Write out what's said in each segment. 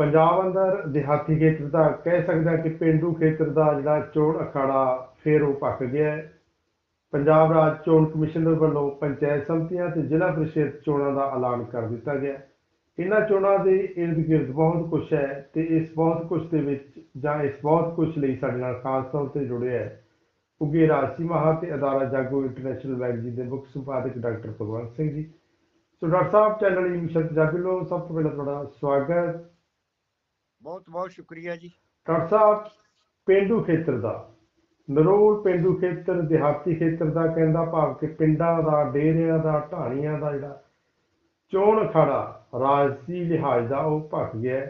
ਪੰਜਾਬ ਅੰਦਰ ਦਿਹਾਤੀ ਖੇਤਰ ਦਾ ਕਹਿ ਸਕਦਾ ਕਿ ਪਿੰਡੂ ਖੇਤਰ ਦਾ ਜਿਹੜਾ ਚੋਣ ਅਖਾੜਾ ਫੇਰ ਉਹ ਪੱਕ ਗਿਆ ਹੈ। ਪੰਜਾਬ ਰਾਜ ਚੋਣ ਕਮਿਸ਼ਨਰ ਵੱਲੋਂ ਪੰਚਾਇਤ ਸਮਤੀਆਂ ਤੇ ਜ਼ਿਲ੍ਹਾ ਪ੍ਰੀਸ਼ਦ ਚੋਣਾਂ ਦਾ ਐਲਾਨ ਕਰ ਦਿੱਤਾ ਗਿਆ ਇਹਨਾਂ ਚੋਣਾਂ ਦੇ ਇਰਦ ਗਿਰਦ ਬਹੁਤ ਕੁਝ ਹੈ ਤੇ ਇਸ ਬਹੁਤ ਕੁਝ ਦੇ ਵਿੱਚ ਜਾਂ ਇਸ ਬਹੁਤ ਕੁਝ ਲਈ ਸਾਡੇ ਨਾਲ ਖਾਸ ਤੌਰ ਤੇ ਜੁੜਿਆ ਹੈ। ਉੱਗੇ ਰਾਜਸੀ ਮਹਾ ਤੇ ਅਦਾਰਾ ਜਾਗੋ ਇੰਟਰਨੈਸ਼ਨਲ ਮੈਗਜ਼ੀਨ ਦੇ ਮੁੱਖ ਸੰਪਾਦਕ doctor Bhagwant Singh ji. So doctor ਸਾਹਿਬ ਚੈਨਲ ਹੀ ਮਿਸ਼ਨ ਪੰਜਾਬੀ ਲੋ ਸਭ ਤੋਂ ਪਹਿਲਾਂ ਤੁਹਾਡਾ ਸਵਾਗਤ। ਬਹੁਤ ਬਹੁਤ ਸ਼ੁਕਰੀਆ ਜੀ। ਡਾਕਟਰ ਸਾਹਿਬ, ਪਿੰਡੂ ਖੇਤਰ ਦਾ। ਨਰੋਲ ਪਿੰਡੂ ਖੇਤਰ, ਦਿਹਾਤੀ ਖੇਤਰ ਦਾ ਕਹਿੰਦਾ ਭਾਵ ਕਿ ਪਿੰਡਾਂ ਦਾ, ਡੇਰਿਆਂ ਦਾ, ਢਾਣੀਆਂ ਦਾ ਜਿਹੜਾ ਚੋਣ ਅਖਾੜਾ, ਰਾਜਸੀ ਲਿਹਾਜ਼ ਦਾ ਉਹ ਭੱਖ ਗਿਆ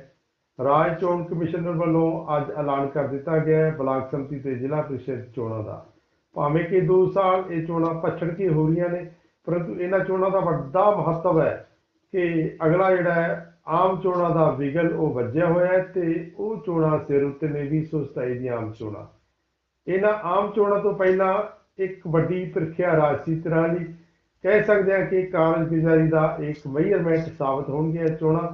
ਰਾਜ ਚੋਣ ਕਮਿਸ਼ਨਰ ਵੱਲੋਂ ਅੱਜ ਐਲਾਨ ਕਰ ਦਿੱਤਾ ਗਿਆ ਹੈ ਬਲਾਕ ਸੰਮਤੀ ਤੇ ਜ਼ਿਲ੍ਹਾ ਪ੍ਰੀਸ਼ਦ ਚੋਣਾਂ ਦਾ। ਭਾਵੇਂ ਕਿ 2 ਸਾਲ ਇਹ ਚੋਣਾਂ ਪਛੜ ਕੇ ਹੋ ਰਹੀਆਂ ਨੇ, ਪਰੰਤੂ ਇਹਨਾਂ ਚੋਣਾਂ ਦਾ ਵੱਡਾ ਮਹੱਤਵ ਹੈ ਕਿ ਅਗਲਾ ਜਿਹੜਾ ਹੈ ਆਮ ਚੋਣਾਂ ਦਾ ਵਿਗਲ ਉਹ ਵੱਜਿਆ ਹੋਇਆ ਹੈ ਤੇ ਉਹ ਚੋਣਾਂ ਸਿਰ ਉੱਤੇ ਨੇ 2027 ਦੀਆਂ ਆਮ ਚੋਣਾਂ। ਇਹਨਾਂ ਆਮ ਚੋਣਾਂ ਤੋਂ ਪਹਿਲਾਂ ਇੱਕ ਵੱਡੀ ਪ੍ਰੀਖਿਆ ਰਾਜਸੀ ਤਰ੍ਹਾਂ ਦੀ। ਕਹਿ ਸਕਦੇ ਹਾਂ ਕਿ ਕਾਰਜਗੁਜ਼ਾਰੀ ਦਾ ਇੱਕ ਮੇਜਰਮੈਂਟ ਸਾਬਤ ਹੋਣਗੀਆਂ ਚੋਣਾਂ।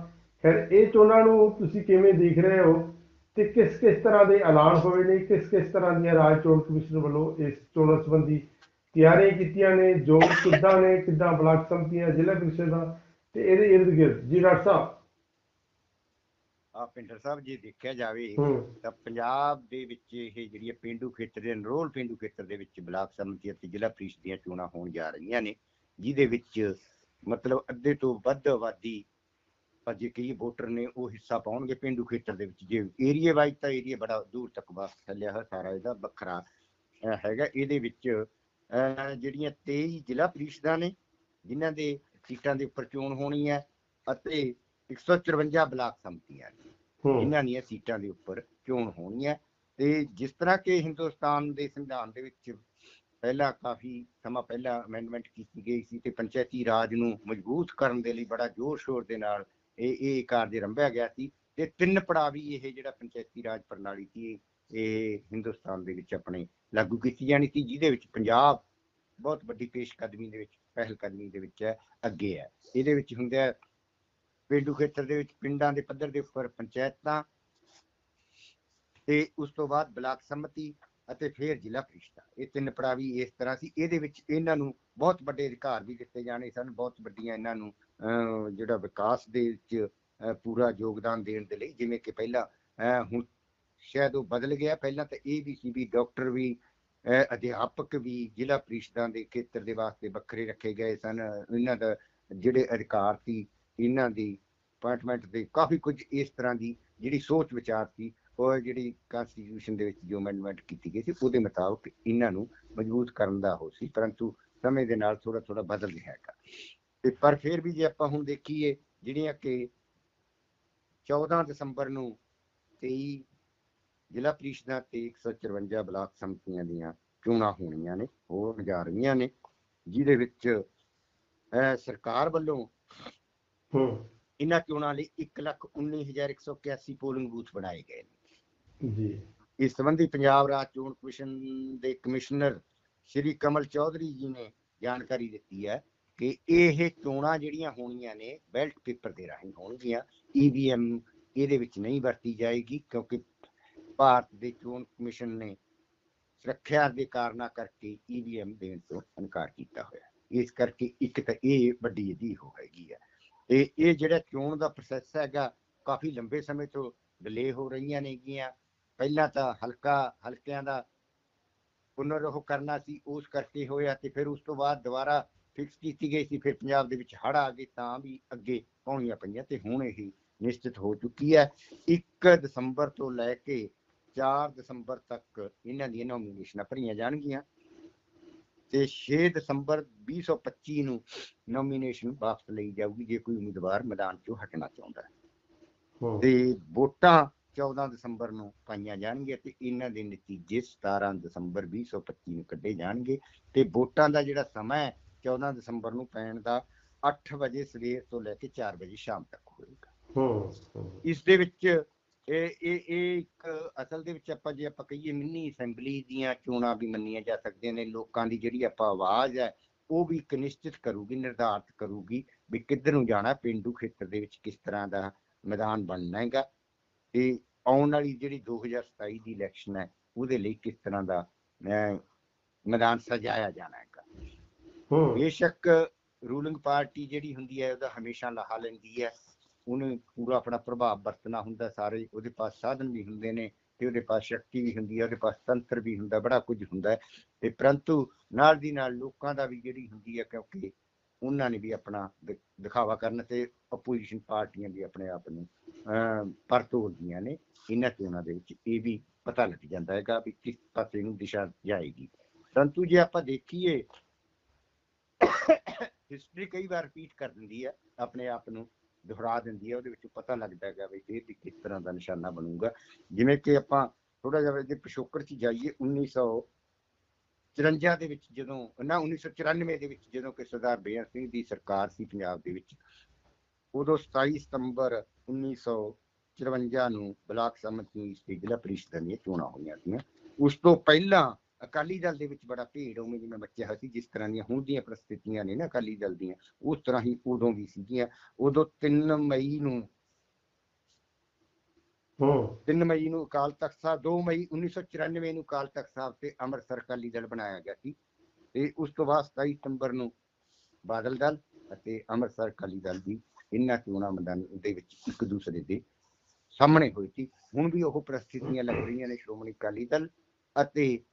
ਖੈਰ, ਇਹ ਚੋਣਾਂ ਨੂੰ ਤੁਸੀਂ ਕਿਵੇਂ ਦੇਖ ਰਹੇ ਹੋ ਤੇ ਕਿਸ ਕਿਸ ਤਰ੍ਹਾਂ ਦੇ ਐਲਾਨ ਹੋਏ ਨੇ, ਕਿਸ ਕਿਸ ਤਰ੍ਹਾਂ ਦੀਆਂ ਰਾਜ ਚੋਣ ਕਮਿਸ਼ਨ ਵੱਲੋਂ ਇਸ ਚੋਣਾਂ ਸੰਬੰਧੀ ਤਿਆਰੀਆਂ ਕੀਤੀਆਂ ਨੇ, ਜੋ ਕਿੱਦਾਂ ਨੇ, ਕਿੱਦਾਂ ਬਲਾਕ ਸੰਮਤੀਆਂ ਜ਼ਿਲ੍ਹਾ ਪ੍ਰੀਸ਼ਦਾਂ ਤੇ ਇਹਦੇ ਇਰਦ ਗਿਰਦ ਜੀ ਡਾਕਟਰ ਸਾਹਿਬ ਆ ਪਿੰਡਰ ਸਾਹਿਬ ਜੇ ਦੇਖਿਆ ਜਾਵੇ ਤਾਂ ਪੰਜਾਬ ਦੇ ਵਿੱਚ ਇਹ ਜਿਹੜੀ ਪਿੰਡੂ ਖੇਤਰ ਦੇ ਨਰੋਲ ਪਿੰਡੂ ਖੇਤਰ ਦੇ ਵਿੱਚ ਬਲਾਕ ਸੰਮਤੀ ਅਤੇ ਜ਼ਿਲ੍ਹਾ ਪ੍ਰੀਸ਼ਦ ਦੀਆਂ ਚੋਣਾਂ ਹੋਣ ਜਾ ਰਹੀਆਂ ਨੇ ਜਿਹਦੇ ਵਿੱਚ ਮਤਲਬ ਅੱਧੇ ਤੋਂ ਵੱਧ ਆਬਾਦੀ ਪਰ ਜੇ ਕਈ ਵੋਟਰ ਨੇ ਉਹ ਹਿੱਸਾ ਪਾਉਣਗੇ ਪਿੰਡੂ ਖੇਤਰ ਦੇ ਵਿੱਚ ਜੇ ਏਰੀਆ ਵਾਈਜ਼ ਤਾਂ ਏਰੀਆ ਬੜਾ ਦੂਰ ਤੱਕ ਬਸ ਫੈਲਿਆ ਹੋਇਆ ਸਾਰਾ ਇਹਦਾ ਵੱਖਰਾ ਹੈਗਾ। ਇਹਦੇ ਵਿੱਚ ਜਿਹੜੀਆਂ 23 ਜ਼ਿਲ੍ਹਾ ਪ੍ਰੀਸ਼ਦਾਂ ਨੇ ਜਿਨ੍ਹਾਂ ਦੇ ਸੀਟਾਂ ਦੇ ਉੱਪਰ ਚੋਣ ਹੋਣੀ ਹੈ ਅਤੇ 154 ਬਲਾਕ ਸੰਮਤੀਆਂ ਨੇ। ਇਹਨਾਂ ਦੀਆਂ ਸੀਟਾਂ ਦੇ ਉੱਪਰ ਚੋਣ ਹੋਣੀ ਹੈ ਤੇ ਜਿਸ ਤਰ੍ਹਾਂ ਕਿ ਹਿੰਦੁਸਤਾਨ ਦੇ ਸੰਵਿਧਾਨ ਦੇ ਵਿੱਚ ਪਹਿਲਾਂ ਕਾਫੀ ਸਮਾਂ ਪਹਿਲਾਂ ਅਮੈਂਡਮੈਂਟ ਕੀਤੀ ਗਈ ਸੀ ਤੇ ਪੰਚਾਇਤੀ ਰਾਜ ਨੂੰ ਮਜ਼ਬੂਤ ਕਰਨ ਦੇ ਲਈ ਬੜਾ ਜ਼ੋਰ ਸ਼ੋਰ ਦੇ ਨਾਲ ਇਹ ਇਹ ਕਾਰਜ ਰੰਭਿਆ ਗਿਆ ਸੀ ਤੇ ਤਿੰਨ ਪੜਾਵੀ ਇਹ ਜਿਹੜਾ ਪੰਚਾਇਤੀ ਰਾਜ ਪ੍ਰਣਾਲੀ ਸੀ ਇਹ ਹਿੰਦੁਸਤਾਨ ਦੇ ਵਿੱਚ ਆਪਣੇ ਲਾਗੂ ਕੀਤੀ ਜਾਣੀ ਸੀ ਜਿਹਦੇ ਵਿੱਚ ਪੰਜਾਬ ਬਹੁਤ ਵੱਡੀ ਪੇਸ਼ਕਦਮੀ ਦੇ ਵਿੱਚ ਪਹਿਲ ਕਦਮੀ ਦੇ ਵਿੱਚ ਹੈ ਅੱਗੇ ਹੈ। ਇਹਦੇ ਵਿੱਚ ਹੁੰਦਾ ਹੈ ਪੇਂਡੂ ਖੇਤਰ ਦੇ ਵਿੱਚ ਪਿੰਡਾਂ ਦੇ ਪੱਧਰ ਦੇ ਉੱਪਰ ਪੰਚਾਇਤਾਂ ਤੇ ਉਸ ਤੋਂ ਬਾਅਦ ਬਲਾਕ ਸੰਮਤੀ ਅਤੇ ਫਿਰ ਜ਼ਿਲ੍ਹਾ ਪ੍ਰੀਸ਼ਦ। ਇਹ ਤਿੰਨ ਪੜਾਵੀ ਇਸ ਤਰ੍ਹਾਂ ਸੀ। ਇਹਦੇ ਵਿੱਚ ਇਹਨਾਂ ਨੂੰ ਬਹੁਤ ਵੱਡੇ ਅਧਿਕਾਰ ਵੀ ਦਿੱਤੇ ਜਾਣੇ ਸਨ। ਬਹੁਤ ਵੱਡੀਆਂ ਇਹਨਾਂ ਨੂੰ ਜਿਹੜਾ ਵਿਕਾਸ ਦੇ ਵਿੱਚ ਪੂਰਾ ਯੋਗਦਾਨ ਦੇਣ ਦੇ ਲਈ। ਜਿਵੇਂ ਕਿ ਪਹਿਲਾਂ ਅਹ, ਹੁਣ ਸ਼ਾਇਦ ਉਹ ਬਦਲ ਗਿਆ। ਪਹਿਲਾਂ ਤਾਂ ਇਹ ਵੀ ਸੀ ਵੀ ਡਾਕਟਰ ਵੀ ਅਹ, ਅਧਿਆਪਕ ਵੀ ਜ਼ਿਲ੍ਹਾ ਪ੍ਰੀਸ਼ਦਾਂ ਦੇ ਖੇਤਰ ਦੇ ਵਾਸਤੇ ਵੱਖਰੇ ਰੱਖੇ ਗਏ ਸਨ। ਇਹਨਾਂ ਦਾ ਜਿਹੜੇ ਅਧਿਕਾਰ ਸੀ ਇਹਨਾਂ ਦੀ ਅਪਾਇੰਟਮੈਂਟ ਦੇ ਕਾਫੀ ਕੁਝ ਇਸ ਤਰ੍ਹਾਂ ਦੀ ਜਿਹੜੀ ਸੋਚ ਵਿਚਾਰ ਸੀ ਉਹ ਜਿਹੜੀ ਕਨਸਟੀਟਿਊਸ਼ਨ ਦੇ ਵਿੱਚ ਜੋ ਅਮੈਂਡਮੈਂਟ ਕੀਤੀ ਗਈ ਸੀ ਉਹਦੇ ਮੁਤਾਬਕ ਇਹਨਾਂ ਨੂੰ ਮਜ਼ਬੂਤ ਕਰਨ ਦਾ ਹੋ ਸੀ ਪਰੰਤੂ ਸਮੇਂ ਦੇ ਨਾਲ ਥੋੜਾ ਥੋੜਾ ਬਦਲ ਰਿਹਾ ਹੈਗਾ। ਤੇ ਪਰ ਫਿਰ ਵੀ ਜੇ ਆਪਾਂ ਹੁਣ ਦੇਖੀਏ ਜਿਹੜੀਆਂ ਕਿ 14 ਦਸੰਬਰ ਨੂੰ 23 ਜ਼ਿਲ੍ਹਾ ਪ੍ਰੀਸ਼ਦਾਂ ਤੇ 154 ਬਲਾਕ ਸੰਮਤੀਆਂ ਦੀਆਂ ਚੋਣਾਂ ਹੋਣੀਆਂ ਨੇ ਹੋਣ ਜਾ ਰਹੀਆਂ ਨੇ ਜਿਹਦੇ ਵਿੱਚ ਅਹ, ਸਰਕਾਰ ਵੱਲੋਂ ਹੂੰ। ਇਹਨਾਂ ਚੋਣਾਂ ਲਈ 119181 ਪੋਲਿੰਗ ਬੂਥ ਬਣਾਏ ਗਏ ਨੇ। ਜੀ। ਇਸ ਸੰਬੰਧੀ ਪੰਜਾਬ ਰਾਜ ਚੋਣ ਕਮਿਸ਼ਨ ਦੇ ਕਮਿਸ਼ਨਰ ਸ਼੍ਰੀ ਕਮਲ ਚੌਧਰੀ ਜੀ ਨੇ ਜਾਣਕਾਰੀ ਦਿੱਤੀ ਹੈ ਕਿ ਇਹ ਚੋਣਾਂ ਜਿਹੜੀਆਂ ਹੋਣੀਆਂ ਨੇ ਬੈਲਟ ਪੇਪਰ ਦੇ ਰਾਹੀਂ ਹੋਣਗੀਆਂ। ਈਵੀਐਮ ਇਹਦੇ ਵਿੱਚ ਨਹੀਂ ਵਰਤੀ ਜਾਏਗੀ ਕਿਉਂਕਿ ਭਾਰਤ ਦੇ ਚੋਣ ਕਮਿਸ਼ਨ ਨੇ ਸੁਰੱਖਿਆ ਦੇ ਕਾਰਨਾਂ ਕਰਕੇ ਈਵੀਐਮ ਦੇਣ ਤੋਂ ਇਨਕਾਰ ਕੀਤਾ ਹੋਇਆ। ਇਸ ਕਰਕੇ ਇੱਕ ਤਾਂ ਇਹ ਵੱਡੀ ਇਹਦੀ ਹੋ ਹੈਗੀ ਹੈ। ਇਹ ਇਹ ਜਿਹੜਾ ਚੋਣ ਦਾ ਪ੍ਰੋਸੈਸ ਹੈਗਾ, ਕਾਫੀ ਲੰਬੇ ਸਮੇਂ ਤੋਂ ਡਿਲੇ ਹੋ ਰਹੀਆਂ ਨੇਗੀਆਂ। ਪਹਿਲਾਂ ਤਾਂ ਹਲਕਾ, ਹਲਕਿਆਂ ਦਾ ਪੁਨਰ ਉਹ ਕਰਨਾ ਸੀ, ਉਸ ਕਰਕੇ ਹੋਇਆ ਤੇ ਫਿਰ ਉਸ ਤੋਂ ਬਾਅਦ ਦੁਬਾਰਾ ਫਿਕਸ ਕੀਤੀ ਗਈ ਸੀ, ਫਿਰ ਪੰਜਾਬ ਦੇ ਵਿੱਚ ਹੜ ਆ ਗਏ, ਤਾਂ ਵੀ ਅੱਗੇ ਪਾਉਣੀਆਂ ਪਈਆਂ ਤੇ ਹੁਣ ਇਹ ਨਿਸ਼ਚਿਤ ਹੋ ਚੁੱਕੀ ਹੈ। 1 ਦਸੰਬਰ ਤੋਂ ਲੈ ਕੇ 4 ਦਸੰਬਰ ਤੱਕ ਇਹਨਾਂ ਦੀਆਂ ਨੋਮੀਨੇਸ਼ਨਾਂ ਭਰੀਆਂ ਜਾਣਗੀਆਂ। ਤੇ 6 ਦਸੰਬਰ 2025 ਨੂੰ ਨੋਮੀਨੇਸ਼ਨ ਵਾਪਸ ਲਈ ਜਾਊਗੀ ਜੇ ਕੋਈ ਉਮੀਦਵਾਰ ਮੈਦਾਨ ਚੋਂ ਹਟਣਾ ਚਾਹੁੰਦਾ ਹੈ। ਤੇ ਵੋਟਾਂ 14 ਦਸੰਬਰ ਨੂੰ ਪਾਈਆਂ ਜਾਣਗੀਆਂ ਤੇ ਇਹਨਾਂ ਦੇ ਨਤੀਜੇ 17 ਦਸੰਬਰ 2025 ਨੂੰ ਕੱਢੇ ਜਾਣਗੇ। ਤੇ ਵੋਟਾਂ ਦਾ ਜਿਹੜਾ ਸਮਾਂ ਹੈ 14 ਦਸੰਬਰ ਨੂੰ ਪੈਣ ਦਾ 8 ਵਜੇ ਸਵੇਰ ਤੋਂ ਲੈ ਕੇ 4 ਵਜੇ ਸ਼ਾਮ ਤੱਕ ਹੋਏਗਾ। ਇਸ ਦੇ ਵਿੱਚ ਇਹ ਇਹ ਇਹ ਇੱਕ ਅਸਲ ਦੇ ਵਿੱਚ ਆਪਾਂ ਜੇ ਆਪਾਂ ਕਹੀਏ ਮਿੰਨੀ ਅਸੈਂਬਲੀ ਦੀਆਂ ਚੋਣਾਂ ਵੀ ਮੰਨੀਆਂ ਜਾ ਸਕਦੀਆਂ ਨੇ ਲੋਕਾਂ ਦੀ ਜਿਹੜੀ ਆਪਾਂ ਆਵਾਜ਼ ਹੈ ਉਹ ਵੀ ਇੱਕ ਨਿਸ਼ਚਿਤ ਕਰੂਗੀ ਨਿਰਧਾਰਤ ਕਰੂਗੀ ਵੀ ਕਿੱਧਰ ਨੂੰ ਜਾਣਾ ਪਿੰਡੂ ਖੇਤਰ ਦੇ ਵਿੱਚ ਕਿਸ ਤਰ੍ਹਾਂ ਦਾ ਮੈਦਾਨ ਬਣਨਾ ਹੈਗਾ ਤੇ ਆਉਣ ਵਾਲੀ ਜਿਹੜੀ 2027 ਦੀ ਇਲੈਕਸ਼ਨ ਹੈ ਉਹਦੇ ਲਈ ਕਿਸ ਤਰ੍ਹਾਂ ਦਾ ਮੈਦਾਨ ਸਜਾਇਆ ਜਾਣਾ ਹੈਗਾ। ਹੂੰ। ਬੇਸ਼ੱਕ ਰੂਲਿੰਗ ਪਾਰਟੀ ਜਿਹੜੀ ਹੁੰਦੀ ਹੈ ਉਹਦਾ ਹਮੇਸ਼ਾ ਲਾਹਾ ਲੈਂਦੀ ਹੈ ਉਹਨੇ ਪੂਰਾ ਆਪਣਾ ਪ੍ਰਭਾਵ ਵਰਤਣਾ ਹੁੰਦਾ ਸਾਰੇ ਉਹਦੇ ਪਾਸ ਸਾਧਨ ਵੀ ਹੁੰਦੇ ਨੇ ਤੇ ਉਹਦੇ ਪਾਸ ਸ਼ਕਤੀ ਵੀ ਹੁੰਦੀ ਹੈ ਉਹਦੇ ਪਾਸ ਤੰਤਰ ਵੀ ਹੁੰਦਾ ਬੜਾ ਕੁਝ ਹੁੰਦਾ ਹੈ ਤੇ ਪਰੰਤੂ ਨਾਲ ਦੀ ਨਾਲ ਲੋਕਾਂ ਦਾ ਵੀ ਜਿਹੜੀ ਹੁੰਦੀ ਹੈ ਕਿਉਂਕਿ ਉਹਨਾਂ ਨੇ ਵੀ ਆਪਣਾ ਦਿਖਾਵਾ ਕਰਨ ਤੇ ਆਪੋਜੀਸ਼ਨ ਪਾਰਟੀਆਂ ਵੀ ਆਪਣੇ ਆਪ ਨੂੰ ਅਹ, ਪਰਤੋਲਦੀਆਂ ਨੇ ਇਹਨਾਂ ਚੋਣਾਂ ਦੇ ਵਿੱਚ ਇਹ ਵੀ ਪਤਾ ਲੱਗ ਜਾਂਦਾ ਹੈਗਾ ਵੀ ਕਿਸ ਪਾਸੇ ਨੂੰ ਦਿਸ਼ਾ ਜਾਏਗੀ। ਪਰੰਤੂ ਜੇ ਆਪਾਂ ਦੇਖੀਏ ਹਿਸਟਰੀ ਕਈ ਵਾਰ ਰਿਪੀਟ ਕਰ ਦਿੰਦੀ ਹੈ ਆਪਣੇ ਆਪ ਨੂੰ ਦੁਹਰਾ ਦਿੰਦੀ ਹੈ, ਉਹਦੇ ਵਿੱਚ ਪਤਾ ਲੱਗਦਾ ਹੈਗਾ ਵੀ ਇਹ ਕਿਸ ਤਰ੍ਹਾਂ ਦਾ ਨਿਸ਼ਾਨਾ ਬਣੂਗਾ। ਜਿਵੇਂ ਕਿ ਆਪਾਂ ਥੋੜਾ ਜਿਹਾ ਜੇ ਪਿਛੋਕੜ ਚ ਜਾਈਏ 1954 ਦੇ ਵਿੱਚ ਜਦੋਂ, ਨਾ 1994 ਦੇ ਵਿੱਚ ਜਦੋਂ ਕਿ ਸਰਦਾਰ ਬੇਅੰਤ ਸਿੰਘ ਦੀ ਸਰਕਾਰ ਸੀ ਪੰਜਾਬ ਦੇ ਵਿੱਚ, ਉਦੋਂ 27 ਸਤੰਬਰ 1954 ਨੂੰ ਬਲਾਕ ਸਮਿਤੀ ਜ਼ਿਲ੍ਹਾ ਪ੍ਰੀਸ਼ਦ ਦੀਆਂ ਚੋਣਾਂ ਹੋਈਆਂ ਸੀ ਉਸ ਤੋਂ ਪਹਿਲਾਂ ਅਕਾਲੀ ਦਲ ਦੇ ਵਿੱਚ ਬੜਾ ਭੀੜ ਉਵੇਂ ਜਿਵੇਂ ਬੱਚਿਆ ਸੀ ਜਿਸ ਤਰ੍ਹਾਂ ਦੀਆਂ ਹੁਣ ਦੀਆਂ ਪ੍ਰਸਥਿਤੀਆਂ ਨੇ ਨਾ ਅਕਾਲੀ ਦਲ ਦੀਆਂ ਉਸ ਤਰ੍ਹਾਂ ਹੀ ਉਦੋਂ ਵੀ ਸੀਗੀਆਂ। ਉਦੋਂ 3 ਮਈ ਨੂੰ ਹੂੰ। 3 ਮਈ ਨੂੰ ਅਕਾਲ ਤਖਤ ਸਾਹਿਬ 2 ਮਈ 1994 ਨੂੰ ਅਕਾਲ ਤਖਤ ਸਾਹਿਬ ਤੇ ਅੰਮ੍ਰਿਤਸਰ ਅਕਾਲੀ ਦਲ ਬਣਾਇਆ ਗਿਆ ਸੀ। ਤੇ ਉਸ ਤੋਂ ਬਾਅਦ 27 ਸਤੰਬਰ ਨੂੰ ਬਾਦਲ ਦਲ ਅਤੇ ਅੰਮ੍ਰਿਤਸਰ ਅਕਾਲੀ ਦਲ ਦੀ ਇਹਨਾਂ ਚੋਣਾਂ ਮੈਦਾਨ ਦੇ ਵਿੱਚ ਇੱਕ ਦੂਸਰੇ ਦੇ ਸਾਹਮਣੇ ਹੋਈ ਸੀ। ਹੁਣ ਵੀ ਉਹ ਪ੍ਰਸਥਿਤੀਆਂ ਲੱਗ ਰਹੀਆਂ ਨੇ ਸ਼੍ਰੋਮਣੀ ਅਕਾਲੀ ਦਲ ਅਤੇ